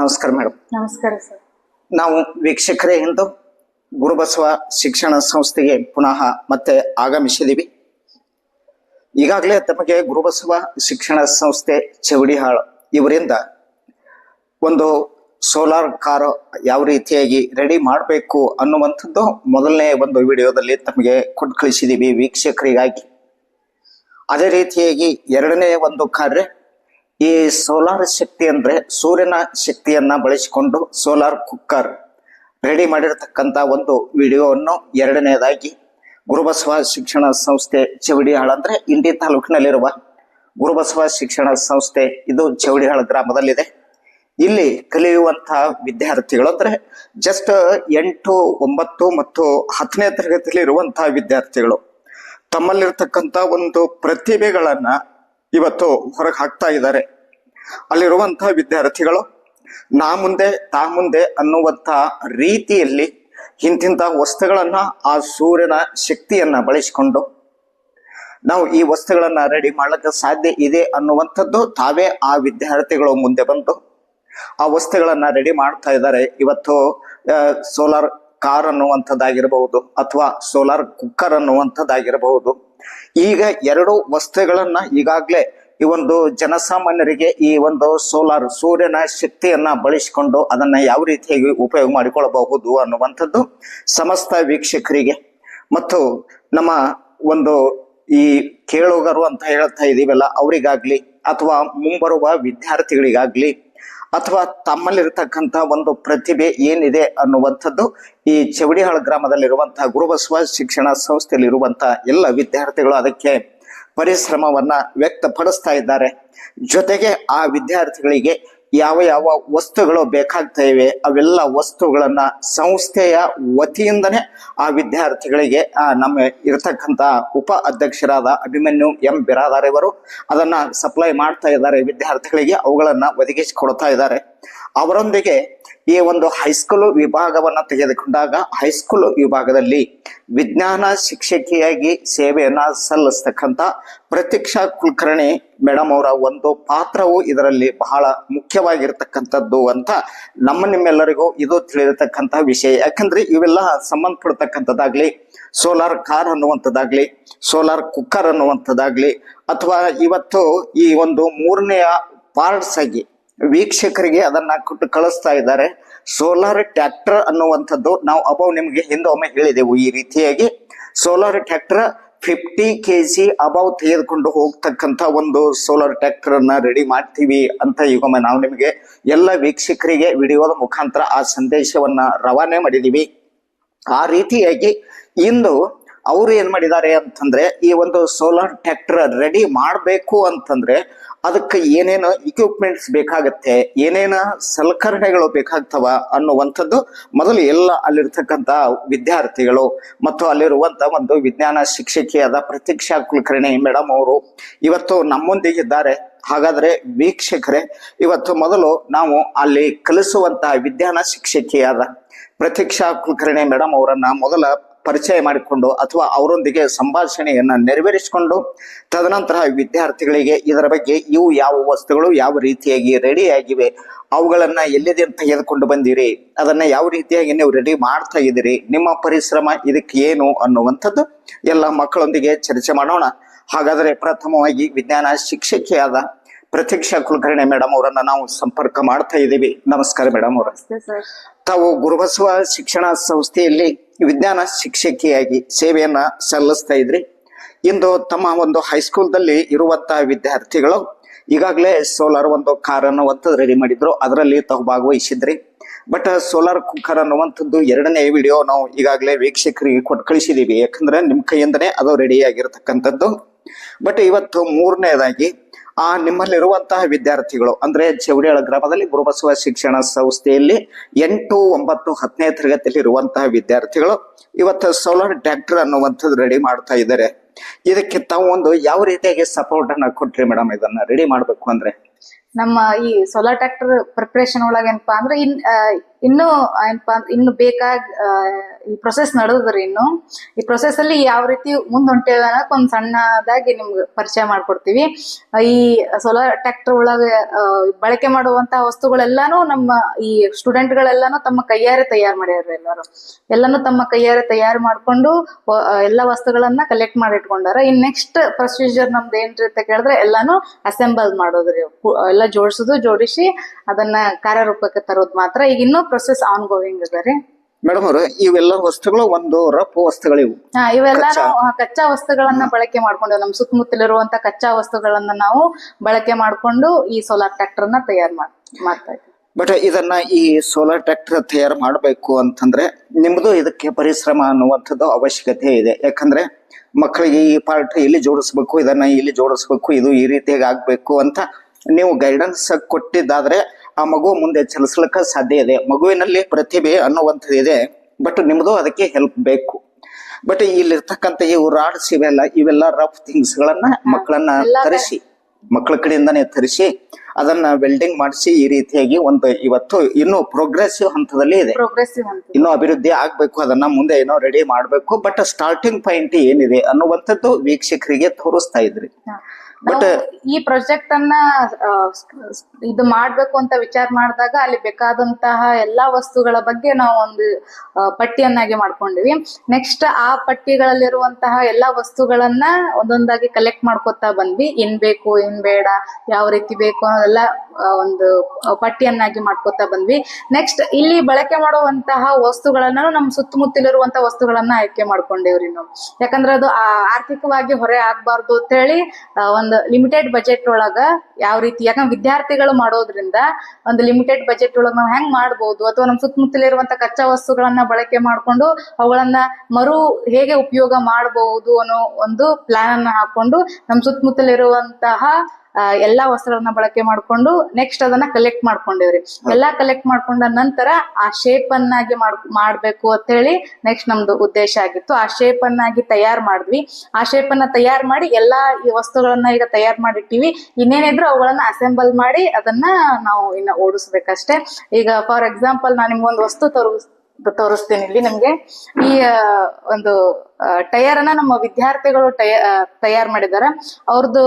ನಮಸ್ಕಾರ ಮೇಡಮ್. ನಮಸ್ಕಾರ ಸರ್. ನಾವು ವೀಕ್ಷಕರೇ ಇಂದು ಗುರುಬಸವ ಶಿಕ್ಷಣ ಸಂಸ್ಥೆಗೆ ಪುನಃ ಮತ್ತೆ ಆಗಮಿಸಿದೀವಿ ಈಗಾಗಲೇ ತಮಗೆ ಗುರುಬಸವ ಶಿಕ್ಷಣ ಸಂಸ್ಥೆ ಚೌಡಿಹಾಳ್ ಇವರಿಂದ ಒಂದು ಸೋಲಾರ್ ಕಾರ್ ಯಾವ ರೀತಿಯಾಗಿ ರೆಡಿ ಮಾಡಬೇಕು ಅನ್ನುವಂಥದ್ದು ಮೊದಲನೇ ಒಂದು ವಿಡಿಯೋದಲ್ಲಿ ತಮಗೆ ಕೊಟ್ಟು ಕಳಿಸಿದೀವಿ ವೀಕ್ಷಕರಿಗಾಗಿ. ಅದೇ ರೀತಿಯಾಗಿ ಎರಡನೇ ಒಂದು ಕಾರ್ಯ ಈ ಸೋಲಾರ್ ಶಕ್ತಿ ಅಂದ್ರೆ ಸೂರ್ಯನ ಶಕ್ತಿಯನ್ನ ಬಳಸಿಕೊಂಡು ಸೋಲಾರ್ ಕುಕ್ಕರ್ ರೆಡಿ ಮಾಡಿರತಕ್ಕಂತ ಒಂದು ವಿಡಿಯೋವನ್ನು ಎರಡನೇದಾಗಿ ಗುರುಬಸವ ಶಿಕ್ಷಣ ಸಂಸ್ಥೆ ಚೌಡಿಹಾಳ ಅಂದ್ರೆ ಇಂಡಿ ತಾಲೂಕಿನಲ್ಲಿರುವ ಗುರುಬಸವ ಶಿಕ್ಷಣ ಸಂಸ್ಥೆ ಇದು ಚೌಡಿಹಾಳ ಗ್ರಾಮದಲ್ಲಿದೆ. ಇಲ್ಲಿ ಕಲಿಯುವಂತಹ ವಿದ್ಯಾರ್ಥಿಗಳು ಅಂದ್ರೆ ಜಸ್ಟ್ ಎಂಟು, ಒಂಬತ್ತು ಮತ್ತು ಹತ್ತನೇ ತರಗತಿಯಲ್ಲಿ ಇರುವಂತಹ ವಿದ್ಯಾರ್ಥಿಗಳು. ತಮ್ಮಲ್ಲಿರ್ತಕ್ಕಂಥ ಒಂದು ಪ್ರತಿಭೆಗಳನ್ನ ಇವತ್ತು ಹೊರಗೆ ಹಾಕ್ತಾ ಇದ್ದಾರೆ. ಅಲ್ಲಿರುವಂತಹ ವಿದ್ಯಾರ್ಥಿಗಳು, ನಾ ಮುಂದೆ, ತಾ ಮುಂದೆ ಅನ್ನುವಂತ ರೀತಿಯಲ್ಲಿ ಇಂತಿಂಥ ವಸ್ತುಗಳನ್ನ ಆ ಸೂರ್ಯನ ಶಕ್ತಿಯನ್ನ ಬಳಸಿಕೊಂಡು ನಾವು ಈ ವಸ್ತುಗಳನ್ನ ರೆಡಿ ಮಾಡ್ಲಿಕ್ಕೆ ಸಾಧ್ಯ ಇದೆ ಅನ್ನುವಂಥದ್ದು ತಾವೇ ಆ ವಿದ್ಯಾರ್ಥಿಗಳು ಮುಂದೆ ಬಂದು ಆ ವಸ್ತುಗಳನ್ನ ರೆಡಿ ಮಾಡ್ತಾ ಇದ್ದಾರೆ. ಇವತ್ತು ಸೋಲಾರ್ ಕಾರ್ ಅನ್ನುವಂಥದ್ದಾಗಿರಬಹುದು ಅಥವಾ ಸೋಲಾರ್ ಕುಕ್ಕರ್ ಅನ್ನುವಂಥದ್ದಾಗಿರಬಹುದು. ಈಗ ಎರಡು ವಸ್ತುಗಳನ್ನ ಈಗಾಗಲೇ ಈ ಒಂದು ಜನಸಾಮಾನ್ಯರಿಗೆ ಈ ಒಂದು ಸೋಲಾರ್ ಸೂರ್ಯನ ಶಕ್ತಿಯನ್ನ ಬಳಸಿಕೊಂಡು ಅದನ್ನ ಯಾವ ರೀತಿಯಾಗಿ ಉಪಯೋಗ ಮಾಡಿಕೊಳ್ಳಬಹುದು ಅನ್ನುವಂಥದ್ದು ಸಮಸ್ತ ವೀಕ್ಷಕರಿಗೆ ಮತ್ತು ನಮ್ಮ ಒಂದು ಈ ಕೇಳುಗರು ಅಂತ ಹೇಳ್ತಾ ಇದೀವಲ್ಲ, ಅವರಿಗಾಗ್ಲಿ ಅಥವಾ ಮುಂಬರುವ ವಿದ್ಯಾರ್ಥಿಗಳಿಗಾಗ್ಲಿ ಅಥವಾ ತಮ್ಮಲ್ಲಿರ್ತಕ್ಕಂಥ ಒಂದು ಪ್ರತಿಭೆ ಏನಿದೆ ಅನ್ನುವಂಥದ್ದು ಈ ಚವಡಿಹಾಳ ಗ್ರಾಮದಲ್ಲಿರುವಂತಹ ಗುರುಬಸವ ಶಿಕ್ಷಣ ಸಂಸ್ಥೆಯಲ್ಲಿರುವಂತಹ ಎಲ್ಲ ವಿದ್ಯಾರ್ಥಿಗಳು ಅದಕ್ಕೆ ಪರಿಶ್ರಮವನ್ನ ವ್ಯಕ್ತಪಡಿಸ್ತಾ ಇದ್ದಾರೆ. ಜೊತೆಗೆ ಆ ವಿದ್ಯಾರ್ಥಿಗಳಿಗೆ ಯಾವ ಯಾವ ವಸ್ತುಗಳು ಬೇಕಾಗ್ತಾ ಇವೆ ಅವೆಲ್ಲ ವಸ್ತುಗಳನ್ನ ಸಂಸ್ಥೆಯ ವತಿಯಿಂದನೇ ಆ ವಿದ್ಯಾರ್ಥಿಗಳಿಗೆ ನಮ್ಮ ಇರತಕ್ಕಂತ ಉಪ ಅಧ್ಯಕ್ಷರಾದ ಅಭಿಮನ್ಯು ಎಂ. ಬಿರಾದಾರ್ ಇವರು ಅದನ್ನ ಸಪ್ಲೈ ಮಾಡ್ತಾ ಇದ್ದಾರೆ. ವಿದ್ಯಾರ್ಥಿಗಳಿಗೆ ಅವುಗಳನ್ನ ಒದಗಿಸಿಕೊಡ್ತಾ ಇದ್ದಾರೆ. ಅವರೊಂದಿಗೆ ಈ ಒಂದು ಹೈಸ್ಕೂಲ್ ವಿಭಾಗವನ್ನ ತೆಗೆದುಕೊಂಡಾಗ ಹೈಸ್ಕೂಲ್ ವಿಭಾಗದಲ್ಲಿ ವಿಜ್ಞಾನ ಶಿಕ್ಷಕಿಯಾಗಿ ಸೇವೆಯನ್ನ ಸಲ್ಲಿಸ್ತಕ್ಕಂಥ ಪ್ರತೀಕ್ಷಾ ಕುಲಕರ್ಣಿ ಮೇಡಮ್ ಅವರ ಒಂದು ಪಾತ್ರವು ಇದರಲ್ಲಿ ಬಹಳ ಮುಖ್ಯವಾಗಿರ್ತಕ್ಕಂಥದ್ದು ಅಂತ ನಮ್ಮ ನಿಮ್ಮೆಲ್ಲರಿಗೂ ಇದು ತಿಳಿದಿರ್ತಕ್ಕಂಥ ವಿಷಯ. ಯಾಕಂದ್ರೆ ಇವೆಲ್ಲ ಸಂಬಂಧಪಡ್ತಕ್ಕಂಥದ್ದಾಗ್ಲಿ ಸೋಲಾರ್ ಕಾರ್ ಅನ್ನುವಂಥದ್ದಾಗ್ಲಿ ಸೋಲಾರ್ ಕುಕ್ಕರ್ ಅನ್ನುವಂಥದ್ದಾಗ್ಲಿ, ಅಥವಾ ಇವತ್ತು ಈ ಒಂದು ಮೂರನೆಯ ಪಾರ್ಟ್ಸ್ ಆಗಿ ವೀಕ್ಷಕರಿಗೆ ಅದನ್ನ ಕೊಟ್ಟು ಕಳಿಸ್ತಾ ಇದ್ದಾರೆ. ಸೋಲಾರ್ ಟ್ರ್ಯಾಕ್ಟರ್ ಅನ್ನುವಂಥದ್ದು ನಾವು ಅಬೌವ್ ನಿಮ್ಗೆ ಹಿಂದೆ ಒಮ್ಮೆ ಹೇಳಿದೆವು. ಈ ರೀತಿಯಾಗಿ solar tractor fifty K G above ತೆಗೆದುಕೊಂಡು ಹೋಗ್ತಕ್ಕಂಥ ಒಂದು ಸೋಲಾರ್ ಟ್ರ್ಯಾಕ್ಟರ್ ಅನ್ನ ರೆಡಿ ಮಾಡ್ತೀವಿ ಅಂತ ಈಗೊಮ್ಮೆ ನಾವು ನಿಮಗೆ ಎಲ್ಲ ವೀಕ್ಷಕರಿಗೆ ವಿಡಿಯೋದ ಮುಖಾಂತರ ಆ ಸಂದೇಶವನ್ನ ರವಾನೆ ಮಾಡಿದೀವಿ. ಆ ರೀತಿಯಾಗಿ ಇಂದು ಅವರು ಏನ್ ಮಾಡಿದ್ದಾರೆ ಅಂತಂದ್ರೆ ಈ ಒಂದು ಸೋಲಾರ್ ಟ್ಯಾಕ್ಟರ್ ರೆಡಿ ಮಾಡಬೇಕು ಅಂತಂದ್ರೆ ಅದಕ್ಕೆ ಏನೇನು ಇಕ್ವಿಪ್ಮೆಂಟ್ಸ್ ಬೇಕಾಗತ್ತೆ, ಏನೇನು ಸಲಕರಣೆಗಳು ಬೇಕಾಗ್ತವ ಅನ್ನುವಂಥದ್ದು ಮೊದಲು ಎಲ್ಲ ಅಲ್ಲಿರ್ತಕ್ಕಂಥ ವಿದ್ಯಾರ್ಥಿಗಳು ಮತ್ತು ಅಲ್ಲಿರುವಂತ ಒಂದು ವಿಜ್ಞಾನ ಶಿಕ್ಷಕಿಯಾದ ಪ್ರತೀಕ್ಷಾ ಕುಲಕರ್ಣಿ ಮೇಡಮ್ ಅವರು ಇವತ್ತು ನಮ್ಮೊಂದಿಗಿದ್ದಾರೆ. ಹಾಗಾದ್ರೆ ವೀಕ್ಷಕರೇ, ಇವತ್ತು ಮೊದಲು ನಾವು ಅಲ್ಲಿ ಕಲಿಸುವಂತಹ ವಿಜ್ಞಾನ ಶಿಕ್ಷಕಿಯಾದ ಪ್ರತೀಕ್ಷಾ ಕುಲಕರ್ಣಿ ಮೇಡಮ್ ಅವರನ್ನ ಮೊದಲ ಪರಿಚಯ ಮಾಡಿಕೊಂಡು ಅಥವಾ ಅವರೊಂದಿಗೆ ಸಂಭಾಷಣೆಯನ್ನ ನೆರವೇರಿಸಿಕೊಂಡು ತದನಂತರ ವಿದ್ಯಾರ್ಥಿಗಳಿಗೆ ಇದರ ಬಗ್ಗೆ ಇವು ಯಾವ ವಸ್ತುಗಳು ಯಾವ ರೀತಿಯಾಗಿ ರೆಡಿ ಆಗಿವೆ ಅವುಗಳನ್ನ ಎಲ್ಲಿದೆ ತೆಗೆದುಕೊಂಡು ಬಂದಿರಿ ಅದನ್ನ ಯಾವ ರೀತಿಯಾಗಿ ನೀವು ರೆಡಿ ಮಾಡ್ತಾ ಇದ್ದೀರಿ ನಿಮ್ಮ ಪರಿಶ್ರಮ ಇದಕ್ಕೆ ಏನು ಅನ್ನುವಂಥದ್ದು ಎಲ್ಲ ಮಕ್ಕಳೊಂದಿಗೆ ಚರ್ಚೆ ಮಾಡೋಣ. ಹಾಗಾದರೆ ಪ್ರಥಮವಾಗಿ ವಿಜ್ಞಾನ ಶಿಕ್ಷಕಿಯಾದ ಪ್ರತೀಕ್ಷಾ ಕುಲಕರ್ಣಿ ಮೇಡಮ್ ಅವರನ್ನ ನಾವು ಸಂಪರ್ಕ ಮಾಡ್ತಾ ಇದ್ದೀವಿ. ನಮಸ್ಕಾರ ಮೇಡಮ್ ಅವರ. ತಾವು ಗುರುಬಸವ ಶಿಕ್ಷಣ ಸಂಸ್ಥೆಯಲ್ಲಿ ವಿಜ್ಞಾನ ಶಿಕ್ಷಕಿಯಾಗಿ ಸೇವೆಯನ್ನ ಸಲ್ಲಿಸ್ತಾ ಇದ್ರಿ. ಇಂದು ತಮ್ಮ ಒಂದು ಹೈಸ್ಕೂಲ್ದಲ್ಲಿ ಇರುವಂತಹ ವಿದ್ಯಾರ್ಥಿಗಳು ಈಗಾಗಲೇ ಸೋಲಾರ್ ಒಂದು ಕಾರ್ ಅನ್ನುವಂಥದ್ದು ರೆಡಿ ಮಾಡಿದ್ರು. ಅದರಲ್ಲಿ ತಾವು ಭಾಗವಹಿಸಿದ್ರಿ. ಬಟ್ ಸೋಲಾರ್ ಕುಕ್ಕರ್ ಅನ್ನುವಂಥದ್ದು ಎರಡನೇ ವಿಡಿಯೋ ನಾವು ಈಗಾಗಲೇ ವೀಕ್ಷಕರಿಗೆ ಕೊಟ್ಟು ಕಳಿಸಿದೀವಿ. ಯಾಕಂದ್ರೆ ನಿಮ್ಮ ಕೈಯಿಂದನೇ ಅದು ರೆಡಿ ಆಗಿರತಕ್ಕಂಥದ್ದು. ಬಟ್ ಇವತ್ತು ಮೂರನೇದಾಗಿ ಆ ನಿಮ್ಮಲ್ಲಿರುವಂತಹ ವಿದ್ಯಾರ್ಥಿಗಳು, ಅಂದ್ರೆ ಚೌಡಿಯಾಳ ಗ್ರಾಮದಲ್ಲಿ ಗುರುಬಸವ ಶಿಕ್ಷಣ ಸಂಸ್ಥೆಯಲ್ಲಿ ಎಂಟು ಒಂಬತ್ತು ಹತ್ತನೇ ತರಗತಿಯಲ್ಲಿ ಇರುವಂತಹ ವಿದ್ಯಾರ್ಥಿಗಳು ಇವತ್ತು ಸೋಲಾರ್ ಟ್ರ್ಯಾಕ್ಟರ್ ಅನ್ನುವಂಥದ್ದು ರೆಡಿ ಮಾಡ್ತಾ ಇದ್ದಾರೆ. ಇದಕ್ಕೆ ತಾವು ಒಂದು ಯಾವ ರೀತಿಯಾಗಿ ಸಪೋರ್ಟ್ ಅನ್ನ ಕೊಟ್ರಿ ಮೇಡಮ್ ಇದನ್ನ ರೆಡಿ ಮಾಡ್ಬೇಕು ಅಂದ್ರೆ? ನಮ್ಮ ಈ ಸೋಲಾರ್ ಟ್ರ್ಯಾಕ್ಟರ್ ಪ್ರಿಪ್ರೇಷನ್ ಒಳಗ ಏನಪ್ಪಾ ಅಂದ್ರೆ ಇನ್ ಇನ್ನು ಏನಪ್ಪಾ ಇನ್ನು ಬೇಕಾಗ್ ಆ, ಈ ಪ್ರೊಸೆಸ್ ನಡೆದ್ರಿ ಇನ್ನು. ಈ ಪ್ರೊಸೆಸ್ ಅಲ್ಲಿ ಯಾವ ರೀತಿ ಮುಂದ್ ಅನ್ನೋಕ್ ಒಂದ್ ಸಣ್ಣದಾಗಿ ನಿಮ್ಗೆ ಪರಿಚಯ ಮಾಡ್ಕೊಡ್ತೀವಿ. ಈ ಸೋಲಾರ್ ಟ್ರ್ಯಾಕ್ಟರ್ ಒಳಗೆ ಬಳಕೆ ಮಾಡುವಂತಹ ವಸ್ತುಗಳೆಲ್ಲಾನು ನಮ್ಮ ಈ ಸ್ಟೂಡೆಂಟ್ ಗಳೆಲ್ಲಾನು ತಮ್ಮ ಕೈಯಾರೆ ತಯಾರು ಮಾಡ್ಯಾರ ಎಲ್ಲಾರು. ಎಲ್ಲಾನು ತಮ್ಮ ಕೈಯಾರೆ ತಯಾರು ಮಾಡ್ಕೊಂಡು ಎಲ್ಲಾ ವಸ್ತುಗಳನ್ನ ಕಲೆಕ್ಟ್ ಮಾಡಿ ಇಟ್ಕೊಂಡಾರ ಇನ್ ನೆಕ್ಸ್ಟ್ ಪ್ರೊಸೀಜರ್ ನಮ್ದು ಏನ್ರಿ ಅಂತ ಕೇಳಿದ್ರೆ ಎಲ್ಲಾನು ಅಸೆಂಬಲ್ ಮಾಡೋದ್ರಿ. ಎಲ್ಲ ಜೋಡಿಸೋದು ಜೋಡಿಸಿ ಅದನ್ನ ಕಾರ್ಯರೂಪಕ್ಕೆ ತರೋದು ಮಾತ್ರ. ಈಗ ಇನ್ನೂ ಪ್ರೊಸೆಸ್ ಆನ್ ಗೋಯಿಂಗ್ ಇದೆ ರೀ. ಮೇಡಮ್ ಅವರು ಇವೆಲ್ಲ ವಸ್ತುಗಳು ಒಂದು ರಫ್ ವಸ್ತುಗಳಿವು. ಹಾ ಇವೆಲ್ಲಾನು ಕಚ್ಚಾ. ವಸ್ತುಗಳನ್ನ ಬಳಕೆ ಮಾಡ್ಕೊಂಡು ನಮ್ಮ ಸುತ್ತಮುತ್ತಲಿರುವಂತ ಕಚ್ಚಾ ವಸ್ತುಗಳನ್ನ ನಾವು ಬಳಕೆ ಮಾಡ್ಕೊಂಡು ಈ ಸೋಲಾರ್ ಟ್ರ್ಯಾಕ್ಟರ್ನ ತಯಾರು ಮಾಡ್ ಮಾಡ್ತಾ ಇದ್ದೀವಿ ಬಟ್ ಇದನ್ನ ಈ ಸೋಲಾರ್ ಟ್ರ್ಯಾಕ್ಟರ್ ತಯಾರು ಮಾಡಬೇಕು ಅಂತಂದ್ರೆ ನಿಮ್ದು ಇದಕ್ಕೆ ಪರಿಶ್ರಮ ಅನ್ನುವಂಥದ್ದು ಅವಶ್ಯಕತೆ ಇದೆ. ಯಾಕಂದ್ರೆ ಮಕ್ಕಳಿಗೆ ಈ ಪಾರ್ಟ್ ಇಲ್ಲಿ ಜೋಡಿಸ್ಬೇಕು ಇದನ್ನ ಇಲ್ಲಿ ಜೋಡಿಸ್ಬೇಕು ಇದು ಈ ರೀತಿಯಾಗಿ ಆಗ್ಬೇಕು ಅಂತ ನೀವು ಗೈಡೆನ್ಸ್ ಕೊಟ್ಟಿದ್ದಾದ್ರೆ ಆ ಮಗು ಮುಂದೆ ಚಲಿಸ್ಲಿಕ್ಕೆ ಸಾಧ್ಯ ಇದೆ. ಮಗುವಿನಲ್ಲಿ ಪ್ರತಿಭೆ ಅನ್ನುವಂಥದ್ದು ಇದೆ ಬಟ್ ನಿಮ್ದು ಅದಕ್ಕೆ ಹೆಲ್ಪ್ ಬೇಕು. ಬಟ್ ಇಲ್ಲಿರ್ತಕ್ಕಂಥ ಇವು ರಾಡ್ಸ್ ಇವೆಲ್ಲ ಇವೆಲ್ಲ ರಫ್ ಥಿಂಗ್ಸ್ ಗಳನ್ನ ಮಕ್ಕಳನ್ನ ತರಿಸಿ ಮಕ್ಕಳ ಕಡೆಯಿಂದಾನೇ ತರಿಸಿ ಅದನ್ನ ವೆಲ್ಡಿಂಗ್ ಮಾಡಿಸಿ ಈ ರೀತಿಯಾಗಿ ಒಂದು ಇವತ್ತು ಇನ್ನು ಪ್ರೋಗ್ರೆಸಿವ್ ಹಂತದಲ್ಲಿ ಇದೆ. ಇನ್ನು ಅಭಿವೃದ್ಧಿ ಆಗ್ಬೇಕು ಅದನ್ನ ಮುಂದೆ ಏನೋ ರೆಡಿ ಮಾಡ್ಬೇಕು ಬಟ್ ಸ್ಟಾರ್ಟಿಂಗ್ ಪಾಯಿಂಟ್ ಏನಿದೆ ಅನ್ನುವಂಥದ್ದು ವೀಕ್ಷಕರಿಗೆ ತೋರಿಸ್ತಾ ಇದ್ರಿ. ಈ ಪ್ರಾಜೆಕ್ಟ್ ಅನ್ನ ಇದು ಮಾಡ್ಬೇಕು ಅಂತ ವಿಚಾರ ಮಾಡಿದಾಗ ಅಲ್ಲಿ ಬೇಕಾದಂತಹ ಎಲ್ಲಾ ವಸ್ತುಗಳ ಬಗ್ಗೆ ನಾವು ಒಂದು ಪಟ್ಟಿಯನ್ನಾಗಿ ಮಾಡ್ಕೊಂಡಿವಿ. ನೆಕ್ಸ್ಟ್ ಆ ಪಟ್ಟಿಗಳಲ್ಲಿರುವಂತಹ ಎಲ್ಲಾ ವಸ್ತುಗಳನ್ನ ಒಂದೊಂದಾಗಿ ಕಲೆಕ್ಟ್ ಮಾಡ್ಕೊತಾ ಬಂದ್ವಿ. ಏನ್ ಬೇಕು ಏನ್ ಬೇಡ ಯಾವ ರೀತಿ ಬೇಕು ಅನ್ನೋದೆಲ್ಲ ಒಂದು ಪಟ್ಟಿಯನ್ನಾಗಿ ಮಾಡ್ಕೊತಾ ಬಂದ್ವಿ. ನೆಕ್ಸ್ಟ್ ಇಲ್ಲಿ ಬಳಕೆ ಮಾಡುವಂತಹ ವಸ್ತುಗಳನ್ನ ನಮ್ಮ ಸುತ್ತಮುತ್ತಲಿರುವಂತಹ ವಸ್ತುಗಳನ್ನ ಆಯ್ಕೆ ಮಾಡ್ಕೊಂಡೇವ್ರಿ ನಾವು. ಯಾಕಂದ್ರೆ ಅದು ಆರ್ಥಿಕವಾಗಿ ಹೊರೆ ಆಗ್ಬಾರ್ದು ಅಂತ ಹೇಳಿ ಒಂದು ಲಿಮಿಟೆಡ್ ಬಜೆಟ್ ಒಳಗ ಯಾವ ರೀತಿ, ಯಾಕಂದ್ರೆ ವಿದ್ಯಾರ್ಥಿಗಳು ಮಾಡೋದ್ರಿಂದ ಒಂದು ಲಿಮಿಟೆಡ್ ಬಜೆಟ್ ಒಳಗ ನಾವು ಹೆಂಗ್ ಮಾಡ್ಬೋದು, ಅಥವಾ ನಮ್ಮ ಸುತ್ತಮುತ್ತಲಿರುವಂತ ಕಚ್ಚಾ ವಸ್ತುಗಳನ್ನ ಬಳಕೆ ಮಾಡ್ಕೊಂಡು ಅವುಗಳನ್ನ ಮರು ಹೇಗೆ ಉಪಯೋಗ ಮಾಡಬಹುದು ಅನ್ನೋ ಒಂದು ಪ್ಲಾನ್ ಅನ್ನ ಹಾಕೊಂಡು ನಮ್ಮ ಸುತ್ತಮುತ್ತಲಿರುವಂತಹ ಎಲ್ಲಾ ವಸ್ತ್ರಗಳನ್ನ ಬಳಕೆ ಮಾಡ್ಕೊಂಡು ನೆಕ್ಸ್ಟ್ ಅದನ್ನ ಕಲೆಕ್ಟ್ ಮಾಡ್ಕೊಂಡಿವ್ರಿ. ಎಲ್ಲಾ ಕಲೆಕ್ಟ್ ಮಾಡ್ಕೊಂಡ ನಂತರ ಆ ಶೇಪ್ ಅನ್ನಾಗಿ ಮಾಡ್ ಮಾಡ್ಬೇಕು ಅಂತ ಹೇಳಿ ನೆಕ್ಸ್ಟ್ ನಮ್ದು ಉದ್ದೇಶ ಆಗಿತ್ತು. ಆ ಶೇಪ್ ಅನ್ನಾಗಿ ತಯಾರು ಮಾಡಿದ್ವಿ. ಆ ಶೇಪ್ ಅನ್ನ ತಯಾರು ಮಾಡಿ ಎಲ್ಲಾ ಈ ವಸ್ತುಗಳನ್ನ ಈಗ ತಯಾರು ಮಾಡಿಟ್ಟಿವಿ. ಇನ್ನೇನಿದ್ರು ಅವುಗಳನ್ನ ಅಸೆಂಬಲ್ ಮಾಡಿ ಅದನ್ನ ನಾವು ಇನ್ನ ಓಡಿಸ್ಬೇಕಷ್ಟೇ. ಈಗ ಫಾರ್ ಎಕ್ಸಾಂಪಲ್ ನಾನು ನಿಮ್ಗೊಂದು ವಸ್ತು ತೋರಿಸ್ ತೋರಿಸ್ತೀನಿ ಇಲ್ಲಿ ನಿಮ್ಗೆ. ಈ ಒಂದು ಟಯರ್ ಅನ್ನ ನಮ್ಮ ವಿದ್ಯಾರ್ಥಿಗಳು ಟಯ ತಯಾರು ಮಾಡಿದ್ದಾರೆ. ಅವ್ರದ್ದು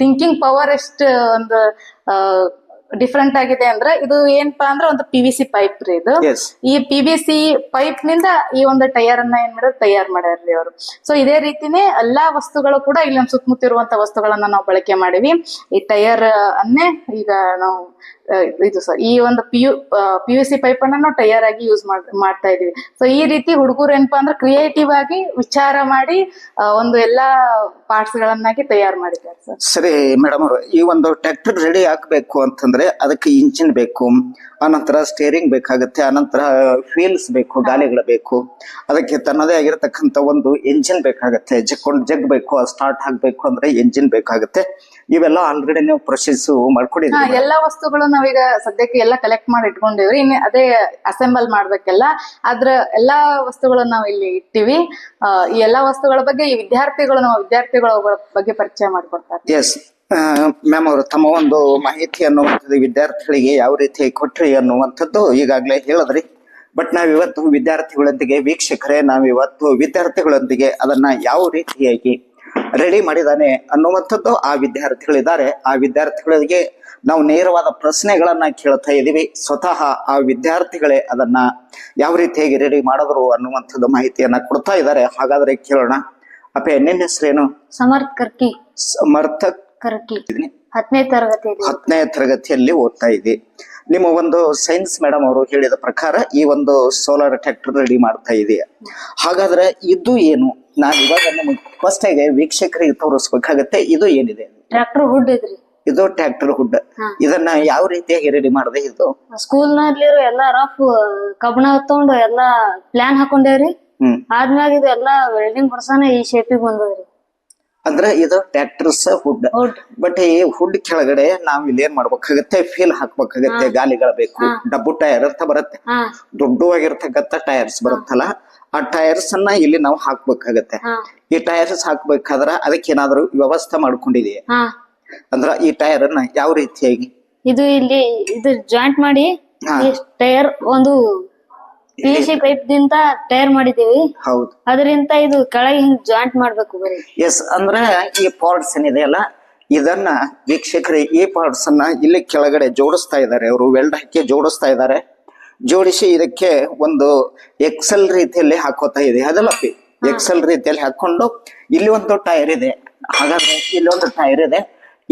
ಥಿಂಕಿಂಗ್ ಪವರ್ ಎಷ್ಟು, ಒಂದು ಡಿಫ್ರೆಂಟ್ ಆಗಿದೆ ಅಂದ್ರೆ ಇದು ಏನಪ್ಪಾ ಅಂದ್ರೆ ಒಂದು ಪಿ ವಿ ಸಿ ಪೈಪ್ ರೀ ಇದು. ಈ ಪಿ ವಿ ಸಿ ಪೈಪ್ನಿಂದ ಈ ಒಂದು ಟೈರ್ ಅನ್ನ ಏನ್ ಮಾಡ್ಯಾರ ತಯಾರು ಮಾಡ್ಯಾರ್ರಿ ಅವರು. ಸೊ ಇದೇ ರೀತಿನೇ ಎಲ್ಲಾ ವಸ್ತುಗಳು ಕೂಡ ಇಲ್ಲಿ ನಮ್ಮ ಸುತ್ತಮುತ್ತ ಇರುವಂತ ವಸ್ತುಗಳನ್ನ ನಾವು ಬಳಕೆ ಮಾಡಿವಿ. ಈ ಟೈರ್ ಅನ್ನೇ ಈಗ ನಾವು ಇದು ಸರ್ ಈ ಒಂದು P U P U C pipe ಅನ್ನ ನಾವು ಟೈರ್ ಆಗಿ ಯೂಸ್ ಮಾಡ್ತಾ ಇದೀವಿ. ಸೊ ಈ ರೀತಿ ಹುಡುಗರು ಏನಪ್ಪಾ ಅಂದ್ರೆ ಕ್ರಿಯೇಟಿವ್ ಆಗಿ ವಿಚಾರ ಮಾಡಿ ಒಂದು ಎಲ್ಲಾ ಪಾರ್ಟ್ಸ್ ಗಳನ್ನಾಗಿ ತಯಾರು ಮಾಡಿದ್ದಾರೆ ಸರ್. ಸರಿ ಮೇಡಮ್ ಅವರು ಈ ಒಂದು ಟ್ರ್ಯಾಕ್ಟರ್ ರೆಡಿ ಹಾಕ್ಬೇಕು ಅಂತಂದ್ರೆ ಅದಕ್ಕೆ ಇಂಜಿನ್ ಬೇಕು ಆನಂತರ ಸ್ಟೇರಿಂಗ್ ಬೇಕಾಗುತ್ತೆ ಆನಂತರ ಫೀಲ್ಸ್ ಬೇಕು ಗಾಲಿಗಳು ಬೇಕು. ಅದಕ್ಕೆ ತನ್ನದೇ ಆಗಿರತಕ್ಕಂತ ಒಂದು ಇಂಜಿನ್ ಬೇಕಾಗುತ್ತೆ. ಜಕ್ಕೊಂಡು ಜಗ್ ಬೇಕು ಸ್ಟಾರ್ಟ್ ಆಗ್ಬೇಕು ಅಂದ್ರೆ ಎಂಜಿನ್ ಬೇಕಾಗುತ್ತೆ. ಇವೆಲ್ಲ ಆಲ್ರೆಡಿ ನೀವು ಪ್ರೊಸೆಸ್ ಎಲ್ಲ ಎಲ್ಲಾ ವಸ್ತುಗಳು ನಾವೀಗ ಸದ್ಯಕ್ಕೆ ಎಲ್ಲ ಕಲೆಕ್ಟ್ ಮಾಡಿ ಇಟ್ಕೊಂಡಿವ್ರಿ. ಇನ್ನು ಅದೇ ಅಸೆಂಬಲ್ ಮಾಡ್ಬೇಕೆಲ್ಲ. ಆದ್ರ ಎಲ್ಲಾ ವಸ್ತುಗಳನ್ನ ನಾವು ಇಲ್ಲಿ ಇಟ್ಟಿವಿ. ಈ ಎಲ್ಲಾ ವಸ್ತುಗಳ ಬಗ್ಗೆ ಈ ವಿದ್ಯಾರ್ಥಿಗಳು ನಮ್ಮ ವಿದ್ಯಾರ್ಥಿಗಳ ಬಗ್ಗೆ ಪರಿಚಯ ಮಾಡಿಕೊಡ್ತಾರೆ. ಎಸ್ ಮ್ಯಾಮ್ ಅವರು ತಮ್ಮ ಒಂದು ಮಾಹಿತಿ ಅನ್ನುವಂಥದ್ದು ವಿದ್ಯಾರ್ಥಿಗಳಿಗೆ ಯಾವ ರೀತಿ ಕೊಟ್ರಿ ಅನ್ನುವಂಥದ್ದು ಈಗಾಗಲೇ ಹೇಳಿದ್ರಿ. ಬಟ್ ನಾವಿವತ್ತು ವಿದ್ಯಾರ್ಥಿಗಳೊಂದಿಗೆ ವೀಕ್ಷಕರೇ ನಾವಿವತ್ತು ವಿದ್ಯಾರ್ಥಿಗಳೊಂದಿಗೆ ಅದನ್ನ ಯಾವ ರೀತಿಯಾಗಿ ರೆಡಿ ಮಾಡಿದಾನೆ ಅನ್ನುವಂಥದ್ದು ಆ ವಿದ್ಯಾರ್ಥಿಗಳಿದ್ದಾರೆ. ಆ ವಿದ್ಯಾರ್ಥಿಗಳಿಗೆ ನಾವು ನೇರವಾದ ಪ್ರಶ್ನೆಗಳನ್ನ ಕೇಳ್ತಾ ಇದ್ದೀವಿ. ಸ್ವತಃ ಆ ವಿದ್ಯಾರ್ಥಿಗಳೇ ಅದನ್ನ ಯಾವ ರೀತಿಯಾಗಿ ರೆಡಿ ಮಾಡಿದ್ರು ಅನ್ನುವಂಥದ್ದು ಮಾಹಿತಿಯನ್ನ ಕೊಡ್ತಾ ಇದ್ದಾರೆ. ಹಾಗಾದ್ರೆ ಕೇಳೋಣ. ಅಪ್ಪ ನಿನ್ನ ಹೆಸರೇನು? ಸಮರ್ಥ್ ಕರ್ಕಿ. ಸಮರ್ಥ ಕರ್ಕಿ. ಹತ್ತನೇ ತರಗತಿಯಲ್ಲಿ ಹತ್ತನೇ ತರಗತಿಯಲ್ಲಿ ಓದ್ತಾ ಇದ್ದಿ. ನಿಮ್ಮ ಒಂದು ಸೈನ್ಸ್ ಮೇಡಮ್ ಅವರು ಹೇಳಿದ ಪ್ರಕಾರ ಈ ಒಂದು ಸೋಲಾರ್ ಟ್ರ್ಯಾಕ್ಟರ್ ರೆಡಿ ಮಾಡ್ತಾ ಇದೆಯಾ ಹಾಗಾದ್ರೆ ಇದು ಏನು? ನಾನು ಇವಾಗ ನಿಮಗೆ ಫಸ್ಟ್ ಆಗಿ ವೀಕ್ಷಕರಿಗೆ ತೋರಿಸ್ಬೇಕಾಗತ್ತೆ ಇದು ಏನಿದೆ? ಟ್ರ್ಯಾಕ್ಟರ್ ಹುಡ್ ಇದ್ರಿ. ಇದು ಟ್ರ್ಯಾಕ್ಟರ್ ಹುಡ್ ಇದನ್ನ ಯಾವ ರೀತಿಯಾಗಿ ರೆಡಿ ಮಾಡಿದೆ ಇದು? ಸ್ಕೂಲ್ ನಲ್ಲಿರೋ ಎಲ್ಲಾ ರಫ್ ಕಬ್ಬಣ ತಗೊಂಡು ಎಲ್ಲಾ ಪ್ಲಾನ್ ಹಾಕೊಂಡೇವ್ರಿ. ಆದ್ಮ್ಯಾಗ ಇದು ಎಲ್ಲಾ ವೆಲ್ಡಿಂಗ್ ಹೊಡ್ಸಾನ ಈ ಶೇಪಿಗೆ ಬಂದದ್ರಿ. ಅಂದ್ರೆ ಇದು ಟ್ರ್ಯಾಕ್ಟರ್ಸ್ ಹುಡ್ ಬಟ್ ಈ ಹುಡ್ ಕೆಳಗಡೆ ನಾವ್ ಇಲ್ಲಿ ಏನ್ ಮಾಡ್ಬೇಕಾಗತ್ತೆ? ಫೀಲ್ ಹಾಕ್ಬೇಕಾಗತ್ತೆ. ಗಾಲಿಗಳ ಬೇಕು. ಡಬ್ಬು ಟೈರ್ ಅಂತ ಬರುತ್ತೆ. ದೊಡ್ಡ ದೊಡ್ಡವಾಗಿರ್ತಕ್ಕಂಥ ಟೈರ್ಸ್ ಬರುತ್ತಲ್ಲ ಆ ಟೈರ್ಸ್ ಅನ್ನ ಇಲ್ಲಿ ನಾವು ಹಾಕ್ಬೇಕಾಗತ್ತೆ. ಈ ಟೈರ್ಸ್ ಹಾಕ್ಬೇಕಾದ್ರ ಅದಕ್ಕೆ ಏನಾದ್ರು ವ್ಯವಸ್ಥೆ ಮಾಡ್ಕೊಂಡಿದೀಯ? ಅಂದ್ರ ಈ ಟೈರ್ ಅನ್ನ ಯಾವ ರೀತಿಯಾಗಿ? ಇದು ಇಲ್ಲಿ ಇದು ಜಾಯಿಂಟ್ ಮಾಡಿ. ಟೈರ್ ಒಂದು ಪಿ ಸಿ ಪೈಪ್ ದಿಂದ ಟೈರ್ ಮಾಡಿದೀವಿ ಹೌದು. ಅದರಿಂದ ಇದು ಕೆಳಗೆ ಹಿಂಗ್ ಜಾಯಿಂಟ್ ಮಾಡ್ಬೇಕು ಬರೀ. ಎಸ್ ಅಂದ್ರೆ ಈ ಪಾರ್ಟ್ಸ್ ಏನಿದೆಯಲ್ಲ ಇದನ್ನ ವೀಕ್ಷಕರೇ ಈ ಪಾರ್ಟ್ಸ್ ಅನ್ನ ಇಲ್ಲಿ ಕೆಳಗಡೆ ಜೋಡಿಸ್ತಾ ಇದ್ದಾರೆ. ಅವರು ವೆಲ್ಡ್ ಹಾಕಿ ಜೋಡಿಸ್ತಾ ಇದ್ದಾರೆ. ಜೋಡಿಸಿ ಇದಕ್ಕೆ ಒಂದು ಎಕ್ಸೆಲ್ ರೀತಿಯಲ್ಲಿ ಹಾಕೋತಾ ಇದೆ. ಅದಲ್ಲ ಪಿ ಎಕ್ಸೆಲ್ ರೀತಿಯಲ್ಲಿ ಹಾಕೊಂಡು ಇಲ್ಲಿ ಒಂದು ಟೈರ್ ಇದೆ. ಹಾಗಾದ್ರೆ ಇಲ್ಲಿ ಒಂದು ಟೈರ್ ಇದೆ.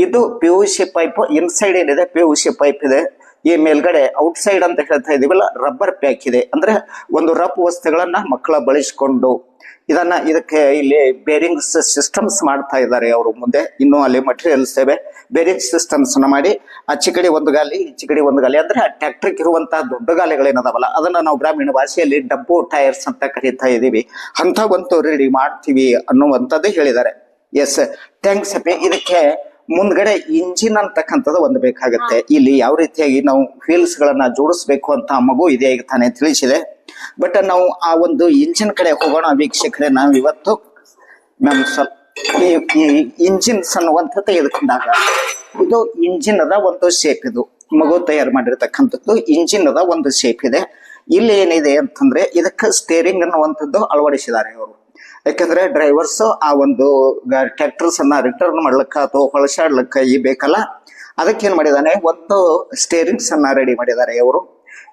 ಇದು P U C pipe inside ಏನಿದೆ ಪಿ ಯು ಸಿ ಪೈಪ್ ಇದೆ. ಈ ಮೇಲ್ಗಡೆ ಔಟ್ಸೈಡ್ ಅಂತ ಹೇಳ್ತಾ ಇದೀವಲ್ಲ ರಬ್ಬರ್ ಪ್ಯಾಕ್ ಇದೆ. ಅಂದ್ರೆ ಒಂದು ರಫ್ ವಸ್ತುಗಳನ್ನ ಮಕ್ಕಳ ಬಳಸಿಕೊಂಡು ಇದನ್ನ ಇದಕ್ಕೆ ಇಲ್ಲಿ ಬೇರಿಂಗ್ಸ್ ಸಿಸ್ಟಮ್ಸ್ ಮಾಡ್ತಾ ಇದ್ದಾರೆ ಅವರು ಮುಂದೆ. ಇನ್ನೂ ಅಲ್ಲಿ ಮಟೀರಿಯಲ್ಸ್ ಇವೆ. ಬೇರಿಂಗ್ ಸಿಸ್ಟಮ್ಸ್ ಮಾಡಿ ಆಚೆ ಕಡೆ ಒಂದು ಗಾಲಿ ಈಚೆ ಕಡೆ ಒಂದು ಗಾಲಿ ಅಂದ್ರೆ ಟ್ರ್ಯಾಕ್ಟರ್ಗೆ ಇರುವಂತಹ ದೊಡ್ಡ ಗಾಲಿಗಳೇನದಾವಲ್ಲ, ಅದನ್ನ ನಾವು ಗ್ರಾಮೀಣ ಭಾಷೆಯಲ್ಲಿ ಡಬ್ಬು ಟೈರ್ಸ್ ಅಂತ ಕರೀತಾ ಇದೀವಿ. ಅಂತ ಒಂದು ರೆಡಿ ಮಾಡ್ತೀವಿ ಅನ್ನುವಂಥದ್ದು ಹೇಳಿದ್ದಾರೆ. ಎಸ್ ಥ್ಯಾಂಕ್ಸ್ ಅಪ್ಪಿ. ಇದಕ್ಕೆ ಮುಂದ್ಗಡೆ ಇಂಜಿನ್ ಅಂತಕ್ಕಂಥದ್ದು ಒಂದು ಬೇಕಾಗುತ್ತೆ. ಇಲ್ಲಿ ಯಾವ ರೀತಿಯಾಗಿ ನಾವು ವೀಲ್ಸ್ ಗಳನ್ನ ಜೋಡಿಸ್ಬೇಕು ಅಂತ ಮಗು ಇದೆ ಈಗ ತಾನೇ ತಿಳಿಸಿದೆ. ಬಟ್ ನಾವು ಆ ಒಂದು ಇಂಜಿನ್ ಕಡೆ ಹೋಗೋಣ ವೀಕ್ಷಕರೇ. ನಾವು ಇವತ್ತು ಮ್ಯಾಮ್ ಸ್ವಲ್ಪ ಈ ಈ ಇಂಜಿನ್ಸ್ ಅನ್ನುವಂಥ ತೆಗೆದುಕೊಂಡಾಗ ಇದು ಇಂಜಿನ್ ಅದ ಒಂದು ಶೇಪ್ ಇದು. ಮಗು ತಯಾರು ಮಾಡಿರ್ತಕ್ಕಂಥದ್ದು ಇಂಜಿನ್ ಅದ ಒಂದು ಶೇಪ್ ಇದೆ. ಇಲ್ಲಿ ಏನಿದೆ ಅಂತಂದ್ರೆ ಇದಕ್ಕೆ ಸ್ಟೇರಿಂಗ್ ಅನ್ನುವಂಥದ್ದು ಅಳವಡಿಸಿದ್ದಾರೆ ಅವರು ಯಾಕಂದ್ರೆ ಡ್ರೈವರ್ಸ್ ಆ ಒಂದು ಟ್ರ್ಯಾಕ್ಟರ್ಸ್ ಅನ್ನ ರಿಟರ್ನ್ ಮಾಡ್ಲಿಕ್ಕ ಅಥವಾ ಹೊಳಸಾಡ್ಲಿಕ್ಕೆ ಈ ಬೇಕಲ್ಲ? ಅದಕ್ಕೆ ಏನ್ ಮಾಡಿದಾನೆ? ಒಂದು ಸ್ಟೇರಿಂಗ್ಸ್ ಅನ್ನ ರೆಡಿ ಮಾಡಿದ್ದಾರೆ ಅವರು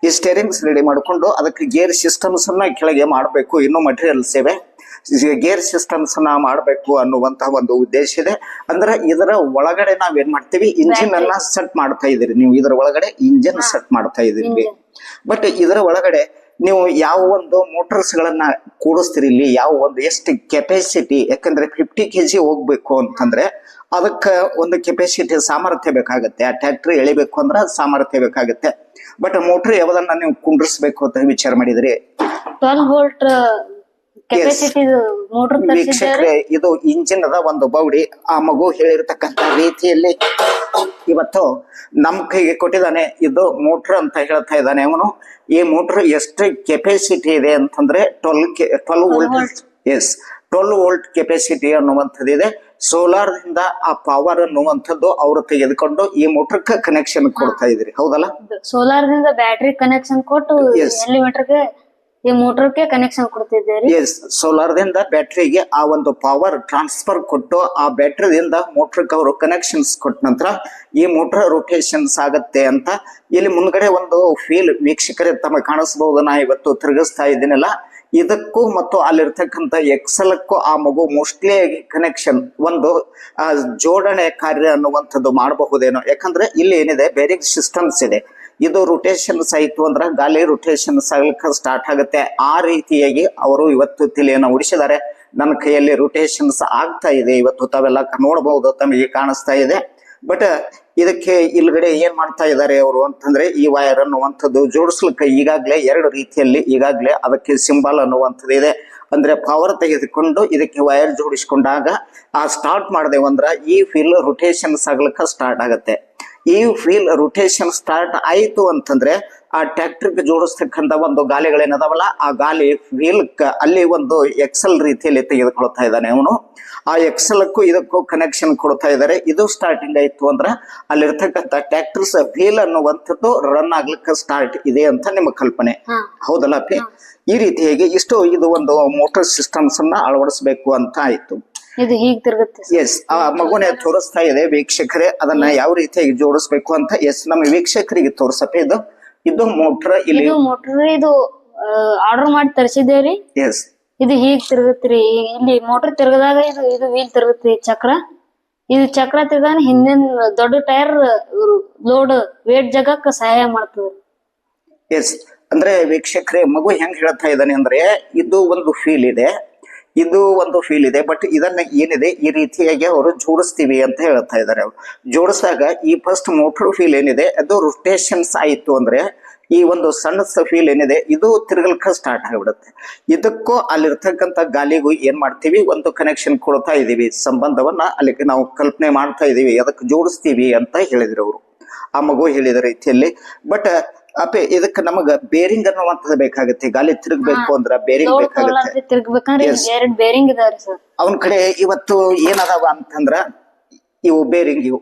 ಈ ಸ್ಟೇರಿಂಗ್ಸ್ ರೆಡಿ ಮಾಡಿಕೊಂಡು ಅದಕ್ಕೆ ಗೇರ್ ಸಿಸ್ಟಮ್ಸ್ ಅನ್ನ ಕೆಳಗೆ ಮಾಡಬೇಕು. ಇನ್ನೂ ಮಟೀರಿಯಲ್ಸ್ ಇವೆ ಗೇರ್ ಸಿಸ್ಟಮ್ಸ್ ಅನ್ನ ಮಾಡಬೇಕು ಅನ್ನುವಂತಹ ಒಂದು ಉದ್ದೇಶ ಇದೆ. ಅಂದ್ರೆ ಇದರ ಒಳಗಡೆ ನಾವೇನ್ ಮಾಡ್ತೀವಿ? ಇಂಜಿನ್ ಅನ್ನ ಸೆಟ್ ಮಾಡ್ತಾ ಇದೀರಿ. ನೀವು ಇದರ ಒಳಗಡೆ ಇಂಜಿನ್ ಸೆಟ್ ಮಾಡ್ತಾ ಇದೀರಿ. ಬಟ್ ಇದರ ಒಳಗಡೆ ನೀವು ಯಾವ ಒಂದು ಮೋಟರ್ಸ್ ಗಳನ್ನ ಕೂಡಿಸ್ತೀರಿ ಇಲ್ಲಿ, ಯಾವ ಒಂದು ಎಷ್ಟು ಕೆಪಾಸಿಟಿ ಯಾಕಂದ್ರೆ ಫಿಫ್ಟಿ ಕೆ ಜಿ ಹೋಗ್ಬೇಕು ಅಂತಂದ್ರೆ ಅದಕ್ಕೆ ಒಂದು ಕೆಪಾಸಿಟಿ ಸಾಮರ್ಥ್ಯ ಬೇಕಾಗುತ್ತೆ. ಆ ಟ್ಯಾಕ್ಟರ್ ಎಳಿಬೇಕು ಅಂದ್ರೆ ಸಾಮರ್ಥ್ಯ ಬೇಕಾಗುತ್ತೆ. ಬಟ್ ಮೋಟರ್ ಯಾವ್ದನ್ನ ನೀವು ಕುಂಡ್ರಿಸ್ಬೇಕು ಅಂತ ವಿಚಾರ ಮಾಡಿದ್ರಿ? ಟ್ವೆಲ್ ವೋಲ್ಟ್ ವೀಕ್ಷಕರೇ ಇದು ಇಂಜಿನ್ ಅದ ಒಂದು ಬೌಡಿ. ಆ ಮಗು ಹೇಳಿರ್ತಕ್ಕಂತ ರೀತಿಯಲ್ಲಿ ಇವತ್ತು ನಮ್ ಕೈಗೆ ಕೊಟ್ಟಿದ್ದಾನೆ. ಇದು ಮೋಟರ್ ಅಂತ ಹೇಳ್ತಾ ಇದ್ದಾನೆ ಅವನು. ಈ ಮೋಟರ್ ಎಷ್ಟು ಕೆಪಾಸಿಟಿ ಇದೆ ಅಂತಂದ್ರೆ twelve twelve volts twelve volt capacity ಅನ್ನುವಂಥದ್ದಿದೆ solar ದಿಂದ ಆ ಪವರ್ ಅನ್ನುವಂಥದ್ದು ಅವರು ತೆಗೆದುಕೊಂಡು ಈ ಮೋಟರ್ ಕನೆಕ್ಷನ್ ಕೊಡ್ತಾ ಇದ್ರಿ ಹೌದಲ್ಲ? ಸೋಲಾರ್ ದಿಂದ ಬ್ಯಾಟ್ರಿ ಕನೆಕ್ಷನ್ ಕೊಟ್ಟು Yes. ಈ ಮೋಟರ್ಗೆ ಕನೆಕ್ಷನ್ ಕೊಡ್ತಿದ್ದೀರಿ? ಎಸ್ ಸೋಲಾರ್ದಿಂದ ಬ್ಯಾಟ್ರಿಗೆ ಆ ಒಂದು ಪವರ್ ಟ್ರಾನ್ಸ್ಫರ್ ಕೊಟ್ಟು ಆ ಬ್ಯಾಟ್ರಿದಿಂದ ಮೋಟರ್ಗೆ ಅವರು ಕನೆಕ್ಷನ್ಸ್ ಕೊಟ್ಟ ನಂತರ ಈ ಮೋಟರ್ ರೊಟೇಷನ್ಸ್ ಆಗತ್ತೆ ಅಂತ ಇಲ್ಲಿ ಮುಂದ್ಗಡೆ ಒಂದು ಫೀಲ್ ವೀಕ್ಷಕರೇ ತಮಗೆ ಕಾಣಿಸಬಹುದು ನಾ ಇವತ್ತು ತಿರುಗಿಸ್ತಾ ಇದ್ದೀನಲ್ಲ. ಇದಕ್ಕೂ ಮತ್ತು ಅಲ್ಲಿರ್ತಕ್ಕಂಥ ಎಕ್ಸಲಕ್ಕೂ ಆ ಮಗು ಮೋಸ್ಟ್ಲಿ ಕನೆಕ್ಷನ್ ಒಂದು ಜೋಡಣೆ ಕಾರ್ಯ ಅನ್ನುವಂಥದ್ದು ಮಾಡಬಹುದೇನೋ. ಯಾಕಂದ್ರೆ ಇಲ್ಲಿ ಏನಿದೆ ಬೇರೆ ಸಿಸ್ಟಮ್ಸ್ ಇದೆ. ಇದು ರೊಟೇಷನ್ಸ್ ಆಯ್ತು ಅಂದ್ರೆ ಗಾಲಿ ರೊಟೇಷನ್ಸ್ ಆಗ್ಲಿಕ್ಕೆ ಸ್ಟಾರ್ಟ್ ಆಗುತ್ತೆ. ಆ ರೀತಿಯಾಗಿ ಅವರು ಇವತ್ತು ತಿಳಿಯನ್ನು ಉಡಿಸಿದ್ದಾರೆ. ನನ್ನ ಕೈಯಲ್ಲಿ ರೊಟೇಷನ್ಸ್ ಆಗ್ತಾ ಇದೆ. ಇವತ್ತು ತಾವೆಲ್ಲ ನೋಡಬಹುದು ತಮಗೆ ಕಾಣಿಸ್ತಾ ಇದೆ. ಬಟ್ ಇದಕ್ಕೆ ಇಲ್ಗಡೆ ಏನ್ ಮಾಡ್ತಾ ಇದ್ದಾರೆ ಅವರು ಅಂತಂದ್ರೆ ಈ ವೈರ್ ಅನ್ನುವಂಥದ್ದು ಜೋಡಿಸ್ಲಿಕ್ಕೆ ಈಗಾಗಲೇ ಎರಡು ರೀತಿಯಲ್ಲಿ ಈಗಾಗಲೇ ಅದಕ್ಕೆ ಸಿಂಬಲ್ ಅನ್ನುವಂಥದ್ದು ಇದೆ. ಅಂದ್ರೆ ಪವರ್ ತೆಗೆದುಕೊಂಡು ಇದಕ್ಕೆ ವೈರ್ ಜೋಡಿಸ್ಕೊಂಡಾಗ ಆ ಸ್ಟಾರ್ಟ್ ಮಾಡ್ದೇವಂದ್ರ ಈ ಫೀಲ್ ರೊಟೇಷನ್ಸ್ ಆಗ್ಲಿಕ್ಕೆ ಸ್ಟಾರ್ಟ್ ಆಗತ್ತೆ. ಈ ವೀಲ್ ರೊಟೇಷನ್ ಸ್ಟಾರ್ಟ್ ಆಯ್ತು ಅಂತಂದ್ರೆ ಆ ಟ್ರ್ಯಾಕ್ಟರ್ಗೆ ಜೋಡಿಸ್ತಕ್ಕಂತ ಒಂದು ಗಾಲಿಗಳೇನದಾವಲ್ಲ ಆ ಗಾಲಿ ವೀಲ್ ಅಲ್ಲಿ ಒಂದು ಎಕ್ಸೆಲ್ ರೀತಿಯಲ್ಲಿ ತೆಗೆದುಕೊಳ್ತಾ ಇದ್ದಾನೆ ಅವನು. ಆ ಎಕ್ಸೆಲ್ಕ್ಕೂ ಇದಕ್ಕೂ ಕನೆಕ್ಷನ್ ಕೊಡ್ತಾ ಇದ್ದಾರೆ. ಇದು ಸ್ಟಾರ್ಟಿಂಗ್ ಆಯ್ತು ಅಂದ್ರೆ ಅಲ್ಲಿರ್ತಕ್ಕಂಥ ಟ್ರ್ಯಾಕ್ಟರ್ಸ್ ವೀಲ್ ಅನ್ನುವಂಥದ್ದು ರನ್ ಆಗ್ಲಿಕ್ಕೆ ಸ್ಟಾರ್ಟ್ ಇದೆ ಅಂತ ನಿಮ್ಮ ಕಲ್ಪನೆ. ಹೌದಲ್ಲ ಈ ರೀತಿಯಾಗಿ ಇಷ್ಟು ಇದು ಒಂದು ಮೋಟರ್ ಸಿಸ್ಟಮ್ಸ್ ಅನ್ನ ಅಳವಡಿಸಬೇಕು ಅಂತ ಆಯ್ತು. ಇದು ಹೀಗ್ ತಿರುಗುತ್ತೆ. ಎಸ್ ಆ ಮಗುನ ತೋರಿಸ್ತಾ ಇದೆ ವೀಕ್ಷಕರೇ ಅದನ್ನ ಯಾವ ರೀತಿಯಾಗಿ ಜೋಡಿಸ್ಬೇಕು ಅಂತ ಎಸ್ ನಮ್ಮ ವೀಕ್ಷಕರಿಗೆ ತೋರ್ಸಪ್ಪ ಇದು ಇದು ಮೋಟರ್ ಇಲ್ಲಿ ಇದು ಮೋಟರ್ ಇದು ಆರ್ಡರ್ ಮಾಡಿ ತರಿಸಿದ್ದೇವ್ರಿ ಎಸ್ ಇದು ಹೀಗ್ ತಿರುಗತ್ರಿ ಇಲ್ಲಿ ಮೋಟರ್ ತಿರುಗದಾಗ ಇದು ಇದು ವೀಲ್ ತಿರುಗತ್ರಿ ಚಕ್ರ. ಇದು ಚಕ್ರ ತಿರ್ಗಾನ ಹಿಂದಿನ ದೊಡ್ಡ ಟೈರ್ ಲೋಡ್ ವೇಟ್ ಜಗಕ್ಕೆ ಸಹಾಯ ಮಾಡ್ತದ ಎಸ್ ಅಂದ್ರೆ ವೀಕ್ಷಕರೇ ಮಗು ಹೆಂಗ್ ಹೇಳ್ತಾ ಇದ್ದಾನೆ ಅಂದ್ರೆ ಇದು ಒಂದು ಫೀಲ್ ಇದೆ. ಇದು ಒಂದು ಫೀಲ್ ಇದೆ ಬಟ್ ಇದನ್ನ ಏನಿದೆ, ಈ ರೀತಿಯಾಗಿ ಅವರು ಜೋಡಿಸ್ತೀವಿ ಅಂತ ಹೇಳ್ತಾ ಇದ್ದಾರೆ ಅವರು. ಜೋಡಿಸಿದಾಗ ಈ ಫಸ್ಟ್ ಮೋಟರ್ ಫೀಲ್ ಏನಿದೆ, ಅದು ರೊಟೇಷನ್ಸ್ ಆಯಿತು ಅಂದ್ರೆ ಈ ಒಂದು ಸಣ್ಣ ಫೀಲ್ ಏನಿದೆ, ಇದು ತಿರುಗಲ್ಕ ಸ್ಟಾರ್ಟ್ ಆಗಿಬಿಡುತ್ತೆ. ಇದಕ್ಕೂ ಅಲ್ಲಿರ್ತಕ್ಕಂಥ ಗಾಲಿಗೂ ಏನ್ ಮಾಡ್ತೀವಿ, ಒಂದು ಕನೆಕ್ಷನ್ ಕೊಡ್ತಾ ಇದೀವಿ. ಸಂಬಂಧವನ್ನ ಅಲ್ಲಿಗೆ ನಾವು ಕಲ್ಪನೆ ಮಾಡ್ತಾ ಇದ್ದೀವಿ ಅದಕ್ಕೆ ಜೋಡಿಸ್ತೀವಿ ಅಂತ ಹೇಳಿದ್ರು ಅವರು. ಆ ಮಗು ಹೇಳಿದ ರೀತಿಯಲ್ಲಿ. ಬಟ್ ಅಪೆ ಇದಕ್ಕೆ ನಮಗ ಬೇರಿಂಗ್ ಅನ್ನುವಂಥದ್ದು ಬೇಕಾಗುತ್ತೆ. ಗಾಲಿ ತಿರುಗಬೇಕು ಅಂದ್ರ ಬೇರಿಂಗ್ ಬೇಕಾಗುತ್ತೆ. ತಿರ್ಗ್ಬೇಕಂದ್ರೆ. ಎರಡ್ ಬೇರಿಂಗ್ ಇದಾವ್ರಿ ಸರ್ ಅವನ ಕಡೆ ಇವತ್ತು ಏನದಾವ ಅಂತಂದ್ರ ಇವು ಬೇರಿಂಗ್ ಇವು.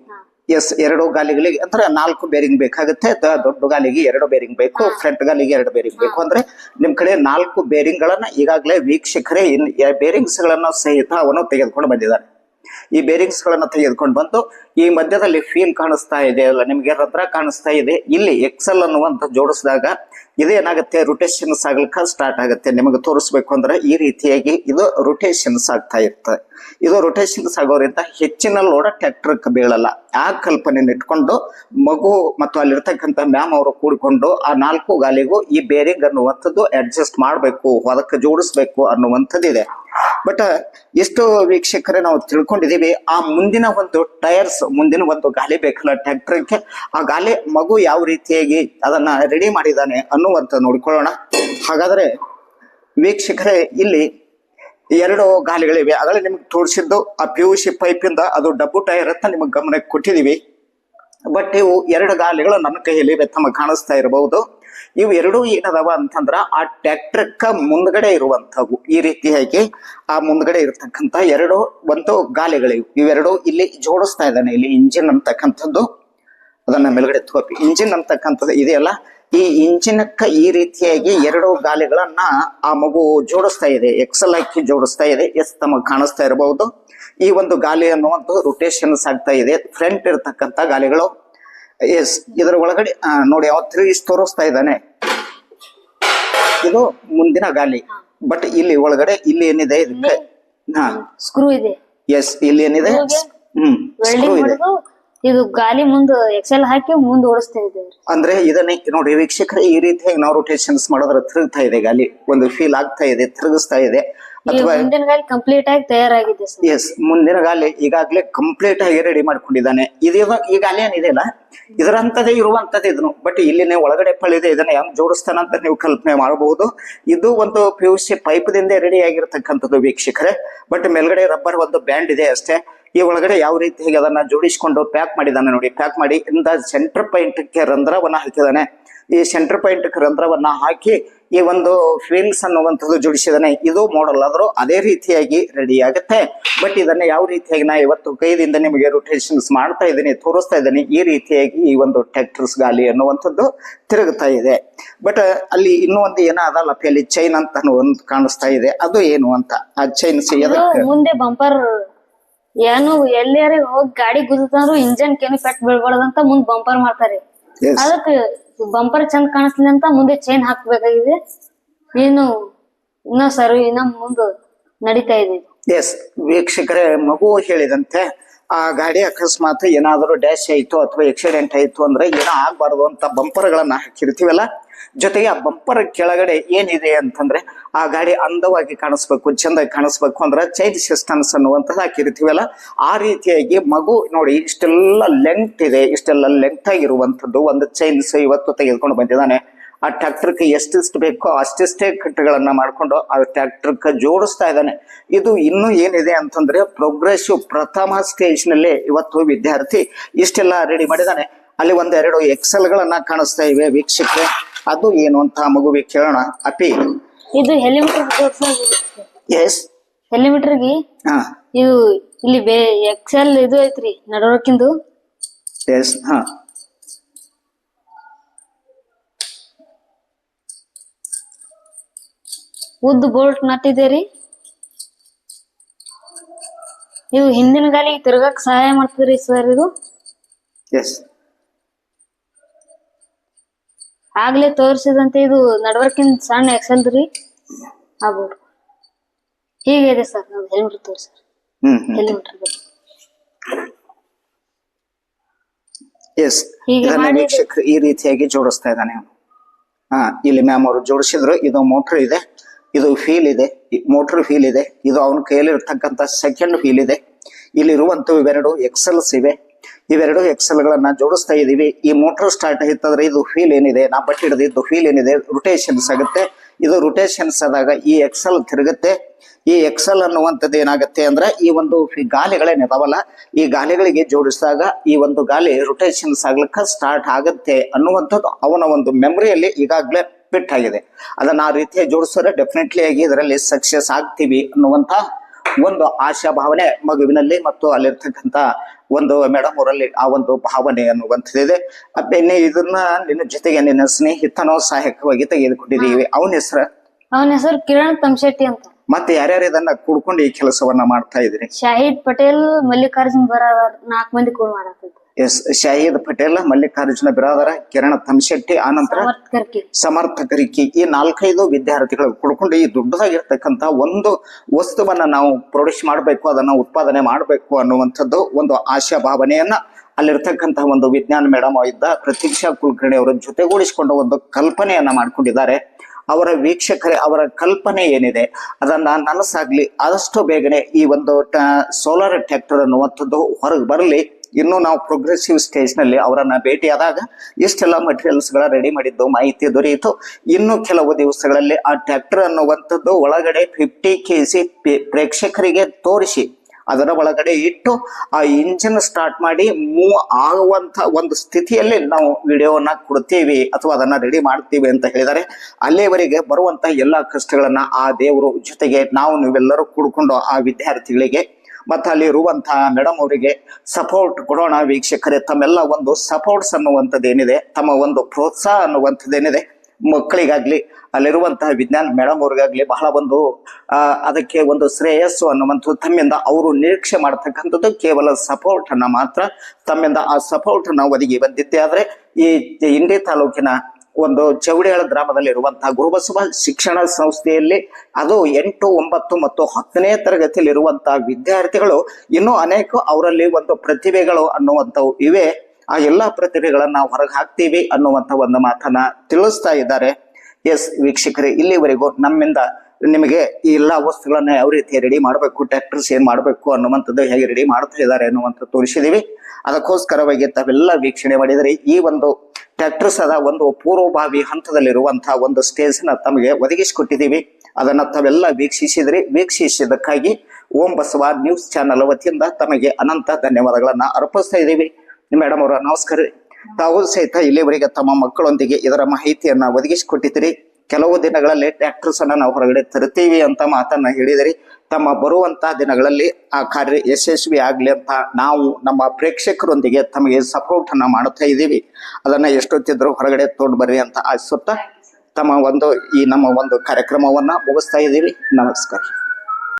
ಎಸ್ ಎರಡು ಗಾಲಿಗಳಿಗೆ ಅಂದ್ರೆ ನಾಲ್ಕು ಬೇರಿಂಗ್ ಬೇಕಾಗುತ್ತೆ. ದೊಡ್ಡ ಗಾಲಿಗೆ ಎರಡು ಬೇರಿಂಗ್ ಬೇಕು ಫ್ರಂಟ್ ಗಾಲಿಗೆ ಎರಡು ಬೇರಿಂಗ್ ಬೇಕು. ಅಂದ್ರೆ ನಿಮ್ ಕಡೆ ನಾಲ್ಕು ಬೇರಿಂಗ್ ಗಳನ್ನ ಈಗಾಗಲೇ ವೀಕ್ಷಕರೇ ಇನ್ ಬೇರಿಂಗ್ಸ್ ಗಳನ್ನ ಸಹಿತ ಅವನು ತೆಗೆದುಕೊಂಡು ಬಂದಿದ್ದಾನೆ. ಈ ಬೇರಿಂಗ್ಸ್ ಗಳನ್ನ ತೆಗೆದುಕೊಂಡು ಬಂದು ಈ ಮಧ್ಯದಲ್ಲಿ ಫೀಲ್ ಕಾಣಿಸ್ತಾ ಇದೆ ಅಲ್ಲ? ನಿಮ್ಗೆ ರಂಧ್ರ ಕಾಣಿಸ್ತಾ ಇದೆ. ಇಲ್ಲಿ ಎಕ್ಸೆಲ್ ಅನ್ನುವಂತ ಜೋಡಿಸಿದಾಗ ಇದೇನಾಗುತ್ತೆ ರೊಟೇಷನ್ಸ್ ಆಗ್ಲಿಕ್ಕೆ ಸ್ಟಾರ್ಟ್ ಆಗುತ್ತೆ. ನಿಮಗೆ ತೋರಿಸ್ಬೇಕು ಅಂದ್ರೆ ಈ ರೀತಿಯಾಗಿ ಇದು ರೊಟೇಷನ್ಸ್ ಆಗ್ತಾ ಇರ್ತದೆ ಇದು ರೊಟೇಷನ್ಸ್ ಆಗೋದ್ರಿಂದ ಹೆಚ್ಚಿನ ಲೋಡ ಟ್ರ್ಯಾಕ್ಟರ್ ಬೀಳಲ್ಲ. ಆ ಕಲ್ಪನೆ ಇಟ್ಕೊಂಡು ಮಗು ಮತ್ತು ಅಲ್ಲಿರ್ತಕ್ಕಂಥ ಮ್ಯಾಮ್ ಅವರು ಕೂಡಿಕೊಂಡು ಆ ನಾಲ್ಕು ಗಾಲಿಗೂ ಈ ಬೇರಿಂಗ್ ಅನ್ನುವಂಥದ್ದು ಅಡ್ಜಸ್ಟ್ ಮಾಡಬೇಕು ಅದಕ್ಕೆ ಜೋಡಿಸ್ಬೇಕು ಅನ್ನುವಂಥದ್ದಿದೆ ಬಟ್ ಎಷ್ಟು ವೀಕ್ಷಕರೇ ನಾವು ತಿಳ್ಕೊಂಡಿದೀವಿ ಆ ಮುಂದಿನ ಒಂದು ಟೈರ್ಸ್ ಮುಂದಿನ ಒಂದು ಗಾಲಿ ಬೇಕಲ್ಲ ಟ್ರ್ಯಾಕ್ಟರ್ಗೆ ಆ ಗಾಲಿ ಮಗು ಯಾವ ರೀತಿಯಾಗಿ ಅದನ್ನ ರೆಡಿ ಮಾಡಿದಾನೆ ಅನ್ನುವಂತ ನೋಡಿಕೊಳ್ಳೋಣ. ಹಾಗಾದ್ರೆ ವೀಕ್ಷಕರೇ, ಇಲ್ಲಿ ಎರಡು ಗಾಲಿಗಳಿವೆ. ಅದರಲ್ಲಿ ನಿಮ್ಗೆ ತೋರಿಸಿದ್ದು ಆ ಪಿ ಯು ಸಿ ಪೈಪಿಂದ ಅದು ಡಬ್ಬು ಟೈರ್ ಅಂತ ನಿಮಗೆ ಗಮನಕ್ಕೆ ಕೊಟ್ಟಿದೀವಿ ಬಟ್ ಇವು ಎರಡು ಗಾಲಿಗಳು ನನ್ನ ಕೈಯಲ್ಲಿ ತಮಗೆ ಕಾಣಿಸ್ತಾ ಇರಬಹುದು. ಇವು ಎರಡೂ ಏನದವ ಅಂತಂದ್ರ ಆ ಟ್ರ್ಯಾಕ್ಟರ್ಕ ಮುಂದ್ಗಡೆ ಇರುವಂತವು ಈ ರೀತಿಯಾಗಿ ಆ ಮುಂದ್ಗಡೆ ಇರತಕ್ಕಂತ ಎರಡು, ಒಂದು ಗಾಲಿಗಳಿವು. ಇವೆರಡು ಇಲ್ಲಿ ಜೋಡಿಸ್ತಾ ಇದ್ದಾನೆ. ಇಲ್ಲಿ ಇಂಜಿನ್ ಅಂತಕ್ಕಂಥದ್ದು. ಅದನ್ನ ಮೇಲ್ಗಡೆ ತೋಪಿ ಇಂಜಿನ್ ಅಂತಕ್ಕಂಥದ್ದು ಇದೆಯಲ್ಲ? ಈ ಇಂಜಿನಕ್ಕ ಈ ರೀತಿಯಾಗಿ ಎರಡು ಗಾಲಿಗಳನ್ನ ಆ ಮಗು ಜೋಡಿಸ್ತಾ ಇದೆ. ಎಕ್ಸಲ್ ಹಾಕಿ ಜೋಡಿಸ್ತಾ ಇದೆ. ಎಸ್ ತಮಗೆ ಕಾಣಿಸ್ತಾ ಇರಬಹುದು. ಈ ಒಂದು ಗಾಲಿ ಅನ್ನುವಂಥ ರೊಟೇಷನ್ಸ್ ಆಗ್ತಾ ಇದೆ. ಫ್ರಂಟ್ ಇರತಕ್ಕಂತ ಗಾಲಿಗಳು. ಎಸ್ ಇದರ ಒಳಗಡೆ ನೋಡಿ ಯಾವ ತಿರುಗಿಸ್ ತೋರಿಸ್ತಾ ಇದ್ದಾನೆ. ಇದು ಮುಂದಿನ ಗಾಲಿ. ಬಟ್ ಇಲ್ಲಿ ಒಳಗಡೆ ಇಲ್ಲಿ ಏನಿದೆ? ಇದಕ್ಕೆ ಹಾ. ಸ್ಕ್ರೂ ಇದೆ. ಎಸ್ ಇಲ್ಲಿ ಏನಿದೆ? ಹ್ಮ್ ಸ್ಕ್ರೂ ಇದೆ. ಇದು ಗಾಲಿ ಮುಂದೆ ಎಕ್ಸೆಲ್ ಹಾಕಿ ಮುಂದ್ ಓಡಿಸ್ತಾ ಇದ್ದೇವೆ ಅಂದ್ರೆ ಇದನ್ನ ನೋಡಿ ವೀಕ್ಷಕರೇ ಈ ರೀತಿಯಾಗಿ ನಾವು ರೊಟೇಷನ್ಸ್ ಮಾಡೋದ್ರ ತಿರುಗ್ತಾ ಇದೆ ಗಾಲಿ. ಒಂದು ಫೀಲ್ ಆಗ್ತಾ ಇದೆ ತಿರುಗಿಸ್ತಾ ಇದೆ. ಅಥವಾ ಮುಂದಿನ ಗಾಲಿ ಕಂಪ್ಲೀಟ್ ಆಗಿ ತಯಾರಾಗಿದೆ ಎಸ್ ಮುಂದಿನ ಗಾಲಿ ಈಗಾಗ್ಲೇ ಕಂಪ್ಲೀಟ್ ಆಗಿ ರೆಡಿ ಮಾಡ್ಕೊಂಡಿದ್ದಾನೆ. ಇದು ಈ ಗಾಲಿ ಏನಿದೆಯಲ್ಲ ಇದರಂತದೇ ಇರುವಂತದ್ದು ಇದನ್ನು. ಬಟ್ ಇಲ್ಲಿನೇ ಒಳಗಡೆ ಪಳಿದೆ ಇದನ್ನ ಹೆಂಗ್ ಜೋಡಿಸ್ತಾನಂತ ನೀವು ಕಲ್ಪನೆ ಮಾಡಬಹುದು. ಇದು ಒಂದು ಪಿ ಯು ಸಿ ಪೈಪ್ ದಿಂದ ರೆಡಿ ಆಗಿರತಕ್ಕಂಥದ್ದು ವೀಕ್ಷಕರೇ. ಬಟ್ ಮೇಲ್ಗಡೆ ರಬ್ಬರ್ ಒಂದು ಬ್ಯಾಂಡ್ ಇದೆ ಅಷ್ಟೇ. ಈ ಒಳಗಡೆ ಯಾವ ರೀತಿಯಾಗಿ ಅದನ್ನ ಜೋಡಿಸಿಕೊಂಡು ಪ್ಯಾಕ್ ಮಾಡಿದಾನೆ ನೋಡಿ ಪ್ಯಾಕ್ ಮಾಡಿ ಇಂದ ಸೆಂಟರ್ ಪಾಯಿಂಟ್ಗೆ ರಂಧ್ರವನ್ನ ಹಾಕಿದಾನೆ ಈ ಸೆಂಟರ್ ಪಾಯಿಂಟ್ ರಂಧ್ರವನ್ನ ಹಾಕಿ ಈ ಒಂದು ಫೀಲ್ಸ್ ಅನ್ನುವಂಥದ್ದು ಜೋಡಿಸಿದಾನೆ ಇದು ಮಾಡಲ್ ಆದರೂ ಅದೇ ರೀತಿಯಾಗಿ ರೆಡಿ ಆಗುತ್ತೆ. ಬಟ್ ಇದನ್ನ ಯಾವ ರೀತಿಯಾಗಿ ನಾ ಇವತ್ತು ಕೈದಿಂದ ನಿಮಗೆ ರೊಟೇಷನ್ಸ್ ಮಾಡ್ತಾ ಇದ್ದೀನಿ ತೋರಿಸ್ತಾ ಇದ್ದೀನಿ ಈ ರೀತಿಯಾಗಿ ಈ ಒಂದು ಟ್ರ್ಯಾಕ್ಟರ್ಸ್ ಗಾಲಿ ಅನ್ನುವಂಥದ್ದು ತಿರುಗುತ್ತಾ ಇದೆ. ಬಟ್ ಅಲ್ಲಿ ಇನ್ನೂ ಒಂದು ಏನೋ ಅದಲ್ಲ ಅಲ್ಲಿ ಚೈನ್ ಅಂತ ಒಂದು ಕಾಣಿಸ್ತಾ ಇದೆ. ಅದು ಏನು ಅಂತ? ಆ ಎದಕ್ಕೆ? ಮುಂದೆ ಬಂಪರ್ ಏನು ಎಲ್ಲಾರ ಹೋಗಿ ಗಾಡಿ ಗುದ್ದತಂದ್ರು ಇಂಜನ್ ಕೇನು ಪೆಟ್ ಬೀಳ್ಬಾರ್ದಂತ ಮುಂದ್ ಬಂಪರ್ ಮಾಡ್ತಾರೆ. ಅದಕ್ಕ ಅದಕ್ಕೆ ಬಂಪರ್ ಚಂದ ಕಾಣಿಸ್ಲಿ ಅಂತ ಮುಂದೆ ಚೈನ್ ಹಾಕ್ಬೇಕಾಗಿದೆ. ಏನು ಇನ್ನ ಸರ್ ಇನ್ನ ಮುಂದ್ ನಡೀತಾ ಇದೆ ಎಸ್ ವೀಕ್ಷಕರೇ ಮಗು ಹೇಳಿದಂತೆ ಆ ಗಾಡಿ ಅಕಸ್ಮಾತ್ ಏನಾದರೂ ಡ್ಯಾಶ್ ಆಯಿತು ಅಥವಾ ಆಕ್ಸಿಡೆಂಟ್ ಆಯಿತು ಅಂದ್ರೆ ಏನೋ ಆಗ್ಬಾರ್ದು ಅಂತ ಬಂಪರ್ಗಳನ್ನ ಹಾಕಿರ್ತೀವಲ್ಲ? ಜೊತೆಗೆ ಆ ಬಂಪರ್ ಕೆಳಗಡೆ ಏನಿದೆ ಅಂತಂದ್ರೆ ಆ ಗಾಡಿ ಅಂದವಾಗಿ ಕಾಣಿಸ್ಬೇಕು, ಚಂದಾಗಿ ಕಾಣಿಸ್ಬೇಕು ಅಂದ್ರೆ ಚೈನ್ ಸಿಸ್ಟಮ್ಸ್ ಅನ್ನುವಂಥದ್ದು ಹಾಕಿರ್ತೀವಲ್ಲ? ಆ ರೀತಿಯಾಗಿ ಮಗು ನೋಡಿ ಇಷ್ಟೆಲ್ಲ ಲೆಂತ್ ಇದೆ, ಇಷ್ಟೆಲ್ಲ ಲೆಂತ್ ಆಗಿರುವಂಥದ್ದು ಒಂದು ಚೈನ್ಸ್ ಇವತ್ತು ತೆಗೆದುಕೊಂಡು ಬಂದಿದ್ದಾನೆ. ಆ ಟ್ರ್ಯಾಕ್ಟರ್ಗೆ ಎಷ್ಟೆಷ್ಟು ಬೇಕೋ ಅಷ್ಟೆಷ್ಟೇ ಕಟ್ಟುಗಳನ್ನ ಮಾಡಿಕೊಂಡು ಆ ಟ್ರ್ಯಾಕ್ಟರ್ಗೆ ಜೋಡಿಸ್ತಾ ಇದ್ದಾನೆ. ಇದು ಇನ್ನೂ ಏನಿದೆ ಅಂತಂದ್ರೆ ಪ್ರೋಗ್ರೆಸಿವ್ ಪ್ರಥಮ ಸ್ಟೇಜ್ನಲ್ಲಿ ಇವತ್ತು ವಿದ್ಯಾರ್ಥಿ ಇಷ್ಟೆಲ್ಲ ರೆಡಿ ಮಾಡಿದ್ದಾನೆ. ಅಲ್ಲಿ ಒಂದೆರಡು ಎಕ್ಸೆಲ್ ಗಳನ್ನ ಕಾಣಿಸ್ತಾ ಇವೆ ವೀಕ್ಷಕರೇ. ಅದು ಏನು ಅಂತ ಮಗುವಿಗೆ ಕೇಳೋಣ. ಅಪಿ. ಇದು ಹೆಲಿಮೀಟರ್ ಎಸ್ ಹೆಲಿಮೀಟರ್ಗೆ ಹಾ. ಇದು ಇಲ್ಲಿ ಬೇ ಎಕ್ಸೆಲ್ ಇದು ಐತ್ರಿ ನಡವರ್ಕಿಂದು. ಎಸ್ ಹಾ. ಉದ್ದ ಬೋಲ್ಟ್ ನಟ್ಟಿದೇರಿ ಇದು ಹಿಂದಿನ ಗಾಲಿಗೆ ತಿರ್ಗಕ್ ಸಹಾಯ ಮಾಡ್ತೀರಿ ಸರ್ ಇದು? ಎಸ್ ಆಗ್ಲೇ ತೋರಿಸಿದಂತೆ ಇದು ನಡವರ್ಕಿನ್ ಸಣ್ಣ ಎಕ್ಸೆಲ್ ರೀ. ಆ ಬೋಲ್ಟ್ ಹೀಗಿದೆ ಸರ್ ನಾವು ಹೆಲ್ಮೆಟ್ ತೋರಿಸಿ ಹೆಲ್ಮೆಟ್ ಎಸ್ ಹೀಗೆ ಇದನ್ನ ವೀಕ್ಷಕರು ಈ ರೀತಿಯಾಗಿ ಜೋಡಿಸ್ತಾ ಇದ್ದಾನೆ. ಹಾ ಇಲ್ಲಿ ಮ್ಯಾಮ್ ಅವರು ಜೋಡಿಸಿದ್ರು ಇದು ಮೋಟರ್ ಇದೆ. ಇದು ಫೀಲ್ ಇದೆ ಮೋಟರ್ ಫೀಲ್ ಇದೆ, ಇದು ಅವನ ಕೈಯಲ್ಲಿ ಇರತಕ್ಕಂತ ಸೆಕೆಂಡ್ ಫೀಲ್ ಇದೆ. ಇಲ್ಲಿರುವಂತ ಇವೆರಡು ಎಕ್ಸೆಲ್ಸ್ ಇವೆ. ಇವೆರಡು ಎಕ್ಸೆಲ್ ಗಳನ್ನ ಜೋಡಿಸ್ತಾ ಇದೀವಿ ಈ ಮೋಟರ್ ಸ್ಟಾರ್ಟ್ ಆಯ್ತಂದ್ರೆ ಇದು ಫೀಲ್ ಏನಿದೆ, ನಾ ಬಟ್ ಹಿಡಿದಿದ್ದು ಫೀಲ್ ಏನಿದೆ ರೊಟೇಷನ್ಸ್ ಆಗುತ್ತೆ. ಇದು ರೊಟೇಷನ್ಸ್ ಆದಾಗ ಈ ಎಕ್ಸೆಲ್ ತಿರುಗುತ್ತೆ. ಈ ಎಕ್ಸೆಲ್ ಅನ್ನುವಂಥದ್ದು ಏನಾಗುತ್ತೆ ಅಂದ್ರೆ ಈ ಒಂದು ಗಾಲಿಗಳೇನಿದಾವಲ್ಲ ಈ ಗಾಲಿಗಳಿಗೆ ಜೋಡಿಸಿದಾಗ ಈ ಒಂದು ಗಾಲಿ ರೊಟೇಷನ್ಸ್ ಆಗ್ಲಿಕ್ಕೆ ಸ್ಟಾರ್ಟ್ ಆಗುತ್ತೆ ಅನ್ನುವಂಥದ್ದು ಅವನ ಒಂದು ಮೆಮರಿಯಲ್ಲಿ ಈಗಾಗಲೇ ಫಿಟ್ ಆಗಿದೆ. ಅದನ್ನ ಆ ರೀತಿಯ ಜೋಡಿಸಿದ್ರೆ ಡೆಫಿನೆಟ್ಲಿ ಆಗಿ ಇದರಲ್ಲಿ ಸಕ್ಸಸ್ ಆಗ್ತೀವಿ ಅನ್ನುವಂತ ಒಂದು ಆಶಾ ಭಾವನೆ ಮಗುವಿನಲ್ಲಿ ಮತ್ತು ಅಲ್ಲಿರ್ತಕ್ಕಂಥ ಒಂದು ಮೇಡಮ್ ಅವರಲ್ಲಿ ಆ ಒಂದು ಭಾವನೆ ಅನ್ನುವಂಥದ್ದಿದೆ. ಬೆನ್ನೆ ಇದನ್ನ ನಿನ್ನ ಜೊತೆಗೆ ನಿನ್ನ ಸ್ನೇಹಿತನೋ ಸಹಾಯಕವಾಗಿ ತೆಗೆದುಕೊಂಡಿದ್ದೀವಿ ಅವನ ಹೆಸರು? ಅವನ ಹೆಸರು ಕಿರಣ್ ತಮಶೆಟ್ಟಿ ಅಂತ. ಮತ್ತೆ ಯಾರ್ಯಾರು ಇದನ್ನ ಕೂಡ್ಕೊಂಡು ಈ ಕೆಲಸವನ್ನ ಮಾಡ್ತಾ ಇದ್ರಿ ಶಾಹಿದ್ ಪಟೇಲ್ ಮಲ್ಲಿಕಾರ್ಜುನ್ ಬರ ನಾಲ್ಕು ಮಂದಿ ಕೂಡ ಮಾಡತ್ತಿದ್ರು ಎಸ್ ಶಾಹಿದ್ ಪಟೇಲ್ ಮಲ್ಲಿಕಾರ್ಜುನ ಬಿರಾದರ ಕಿರಣ ತಮಶೆಟ್ಟಿ ಆನಂತರ ಸಮರ್ಥಕರ್ಕಿ ಈ ನಾಲ್ಕೈದು ವಿದ್ಯಾರ್ಥಿಗಳು ಕುಡ್ಕೊಂಡು ಈ ದೊಡ್ಡದಾಗಿರ್ತಕ್ಕಂಥ ಒಂದು ವಸ್ತುವನ್ನ ನಾವು ಪ್ರೊಡ್ಯೂಸ್ ಮಾಡಬೇಕು ಅದನ್ನ ಉತ್ಪಾದನೆ ಮಾಡಬೇಕು ಅನ್ನುವಂಥದ್ದು ಒಂದು ಆಶಾ ಭಾವನೆಯನ್ನ ಅಲ್ಲಿರ್ತಕ್ಕಂತಹ ಒಂದು ವಿಜ್ಞಾನ ಮೇಡಮ್ ಇದ್ದ ಪ್ರತೀಕ್ಷಾ ಕುಲಕರ್ಣಿ ಅವರ ಜೊತೆಗೂಡಿಸಿಕೊಂಡು ಒಂದು ಕಲ್ಪನೆಯನ್ನ ಮಾಡ್ಕೊಂಡಿದ್ದಾರೆ. ಅವರ ವೀಕ್ಷಕರೇ ಅವರ ಕಲ್ಪನೆ ಏನಿದೆ ಅದನ್ನ ನನಸಾಗ್ಲಿ ಆದಷ್ಟು ಬೇಗನೆ ಈ ಒಂದು ಸೋಲಾರ್ ಟ್ರ್ಯಾಕ್ಟರ್ ಅನ್ನುವಂಥದ್ದು ಹೊರಗೆ ಬರಲಿ. ಇನ್ನು ನಾವು ಪ್ರೋಗ್ರೆಸಿವ್ ಸ್ಟೇಜ್ನಲ್ಲಿ ಅವರನ್ನ ಭೇಟಿಯಾದಾಗ ಇಷ್ಟೆಲ್ಲ ಮಟೀರಿಯಲ್ಸ್ಗಳ ರೆಡಿ ಮಾಡಿದ್ದು ಮಾಹಿತಿ ದೊರೆಯಿತು. ಇನ್ನು ಕೆಲವು ದಿವಸಗಳಲ್ಲಿ ಆ ಟ್ರ್ಯಾಕ್ಟರ್ ಅನ್ನುವಂಥದ್ದು ಒಳಗಡೆ ಫಿಫ್ಟಿ ಕೆ ಸಿ ಪ್ರೇಕ್ಷಕರಿಗೆ ತೋರಿಸಿ, ಅದರ ಒಳಗಡೆ ಇಟ್ಟು ಆ ಇಂಜಿನ್ ಸ್ಟಾರ್ಟ್ ಮಾಡಿ ಮೂವ್ ಆಗುವಂತ ಒಂದು ಸ್ಥಿತಿಯಲ್ಲಿ ನಾವು ವಿಡಿಯೋನ ಕೊಡ್ತೀವಿ ಅಥವಾ ಅದನ್ನ ರೆಡಿ ಮಾಡ್ತೀವಿ ಅಂತ ಹೇಳಿದರೆ ಅಲ್ಲಿಯವರೆಗೆ ಬರುವಂತ ಎಲ್ಲಾ ಕಷ್ಟಗಳನ್ನ ಆ ದೇವರು ಜೊತೆಗೆ ನಾವು ನೀವೆಲ್ಲರೂ ಕೂಡ್ಕೊಂಡು ಆ ವಿದ್ಯಾರ್ಥಿಗಳಿಗೆ ಮತ್ತೆ ಅಲ್ಲಿ ಇರುವಂತಹ ಮೇಡಮ್ ಅವರಿಗೆ ಸಪೋರ್ಟ್ ಕೊಡೋಣ ವೀಕ್ಷಕರೇ. ತಮ್ಮೆಲ್ಲ ಒಂದು ಸಪೋರ್ಟ್ಸ್ ಅನ್ನುವಂಥದ್ದು ಏನಿದೆ ತಮ್ಮ ಒಂದು ಪ್ರೋತ್ಸಾಹ ಅನ್ನುವಂಥದ್ದೇನಿದೆ, ಮಕ್ಕಳಿಗಾಗ್ಲಿ, ಅಲ್ಲಿರುವಂತಹ ವಿಜ್ಞಾನ ಮೇಡಮ್ ಅವ್ರಿಗಾಗ್ಲಿ ಬಹಳ ಒಂದು ಅದಕ್ಕೆ ಒಂದು ಶ್ರೇಯಸ್ಸು ಅನ್ನುವಂಥದ್ದು ತಮ್ಮಿಂದ ಅವರು ನಿರೀಕ್ಷೆ ಮಾಡ್ತಕ್ಕಂಥದ್ದು ಕೇವಲ ಸಪೋರ್ಟ್ ಅನ್ನ ಮಾತ್ರ ತಮ್ಮಿಂದ ಆ ಸಪೋರ್ಟ್ ನಾವು ಒದಗಿ ಬಂದಿದ್ದೆ. ಆದ್ರೆ ಈ ಇಂಡಿ ತಾಲೂಕಿನ ಒಂದು ಚೌಡಿಯಾಳ ಗ್ರಾಮದಲ್ಲಿ ಇರುವಂತಹ ಗುರುಬಸವ ಶಿಕ್ಷಣ ಸಂಸ್ಥೆಯಲ್ಲಿ ಅದು ಎಂಟು, ಒಂಬತ್ತು ಮತ್ತು ಹತ್ತನೇ ತರಗತಿಯಲ್ಲಿ ಇರುವಂತಹ ವಿದ್ಯಾರ್ಥಿಗಳು ಇನ್ನೂ ಅನೇಕ ಅವರಲ್ಲಿ ಒಂದು ಪ್ರತಿಭೆಗಳು ಅನ್ನುವಂಥವು ಇವೆ. ಆ ಎಲ್ಲಾ ಪ್ರತಿಭೆಗಳನ್ನ ಹೊರಗೆ ಹಾಕ್ತೀವಿ ಅನ್ನುವಂತ ಒಂದು ಮಾತನ್ನ ತಿಳಿಸ್ತಾ ಇದ್ದಾರೆ. ಎಸ್ ವೀಕ್ಷಕರೇ, ಇಲ್ಲಿವರೆಗೂ ನಮ್ಮಿಂದ ನಿಮಗೆ ಈ ಎಲ್ಲಾ ವಸ್ತುಗಳನ್ನ ಯಾವ ರೀತಿ ರೆಡಿ ಮಾಡಬೇಕು ಟ್ರ್ಯಾಕ್ಟರ್ಸ್ ಏನ್ ಮಾಡಬೇಕು ಅನ್ನುವಂಥದ್ದು ಹೇಗೆ ರೆಡಿ ಮಾಡ್ತಾ ಇದ್ದಾರೆ ಅನ್ನುವಂಥ ತೋರಿಸಿದೀವಿ ಅದಕ್ಕೋಸ್ಕರವಾಗಿ ತಾವೆಲ್ಲ ವೀಕ್ಷಣೆ ಮಾಡಿದರೆ ಈ ಒಂದು ಟ್ರ್ಯಾಕ್ಟರ್ಸ್ ಅದ ಒಂದು ಪೂರ್ವಭಾವಿ ಹಂತದಲ್ಲಿರುವಂತಹ ಒಂದು ಸ್ಟೇಜ್ನ ತಮಗೆ ಒದಗಿಸಿಕೊಟ್ಟಿದ್ದೀವಿ ಅದನ್ನ ತಾವೆಲ್ಲ ವೀಕ್ಷಿಸಿದ್ರಿ. ವೀಕ್ಷಿಸಿದ್ದಕ್ಕಾಗಿ ಓಂ ಬಸವ ನ್ಯೂಸ್ ಚಾನೆಲ್ ವತಿಯಿಂದ ತಮಗೆ ಅನಂತ ಧನ್ಯವಾದಗಳನ್ನ ಅರ್ಪಿಸ್ತಾ ಇದ್ದೀವಿ. ಮೇಡಮ್ ಅವರ ನಮಸ್ಕಾರ. ತಾವು ಸಹಿತ ಇಲ್ಲಿವರೆಗೆ ತಮ್ಮ ಮಕ್ಕಳೊಂದಿಗೆ ಇದರ ಮಾಹಿತಿಯನ್ನ ಒದಗಿಸಿಕೊಟ್ಟಿದ್ದೀರಿ ಕೆಲವು ದಿನಗಳಲ್ಲಿ ಟ್ರ್ಯಾಕ್ಟರ್ಸ್ ಅನ್ನ ನಾವು ಹೊರಗಡೆ ತರುತ್ತೀವಿ ಅಂತ ಮಾತನ್ನ ಹೇಳಿದಿರಿ. ತಮ್ಮ ಬರುವಂತಹ ದಿನಗಳಲ್ಲಿ ಆ ಕಾರ್ಯ ಯಶಸ್ವಿ ಆಗ್ಲಿ ಅಂತ ನಾವು ನಮ್ಮ ಪ್ರೇಕ್ಷಕರೊಂದಿಗೆ ತಮಗೆ ಸಪೋರ್ಟ್ ಅನ್ನ ಮಾಡುತ್ತಾ ಇದ್ದೀವಿ. ಅದನ್ನ ಎಷ್ಟೊತ್ತಿದ್ರು ಹೊರಗಡೆ ತೋಡ್ ಬರ್ರಿ ಅಂತ ಆಶಿಸುತ್ತಾ ತಮ್ಮ ಒಂದು ಈ ನಮ್ಮ ಒಂದು ಕಾರ್ಯಕ್ರಮವನ್ನ ಮುಗಿಸ್ತಾ ಇದ್ದೀವಿ. ನಮಸ್ಕಾರ.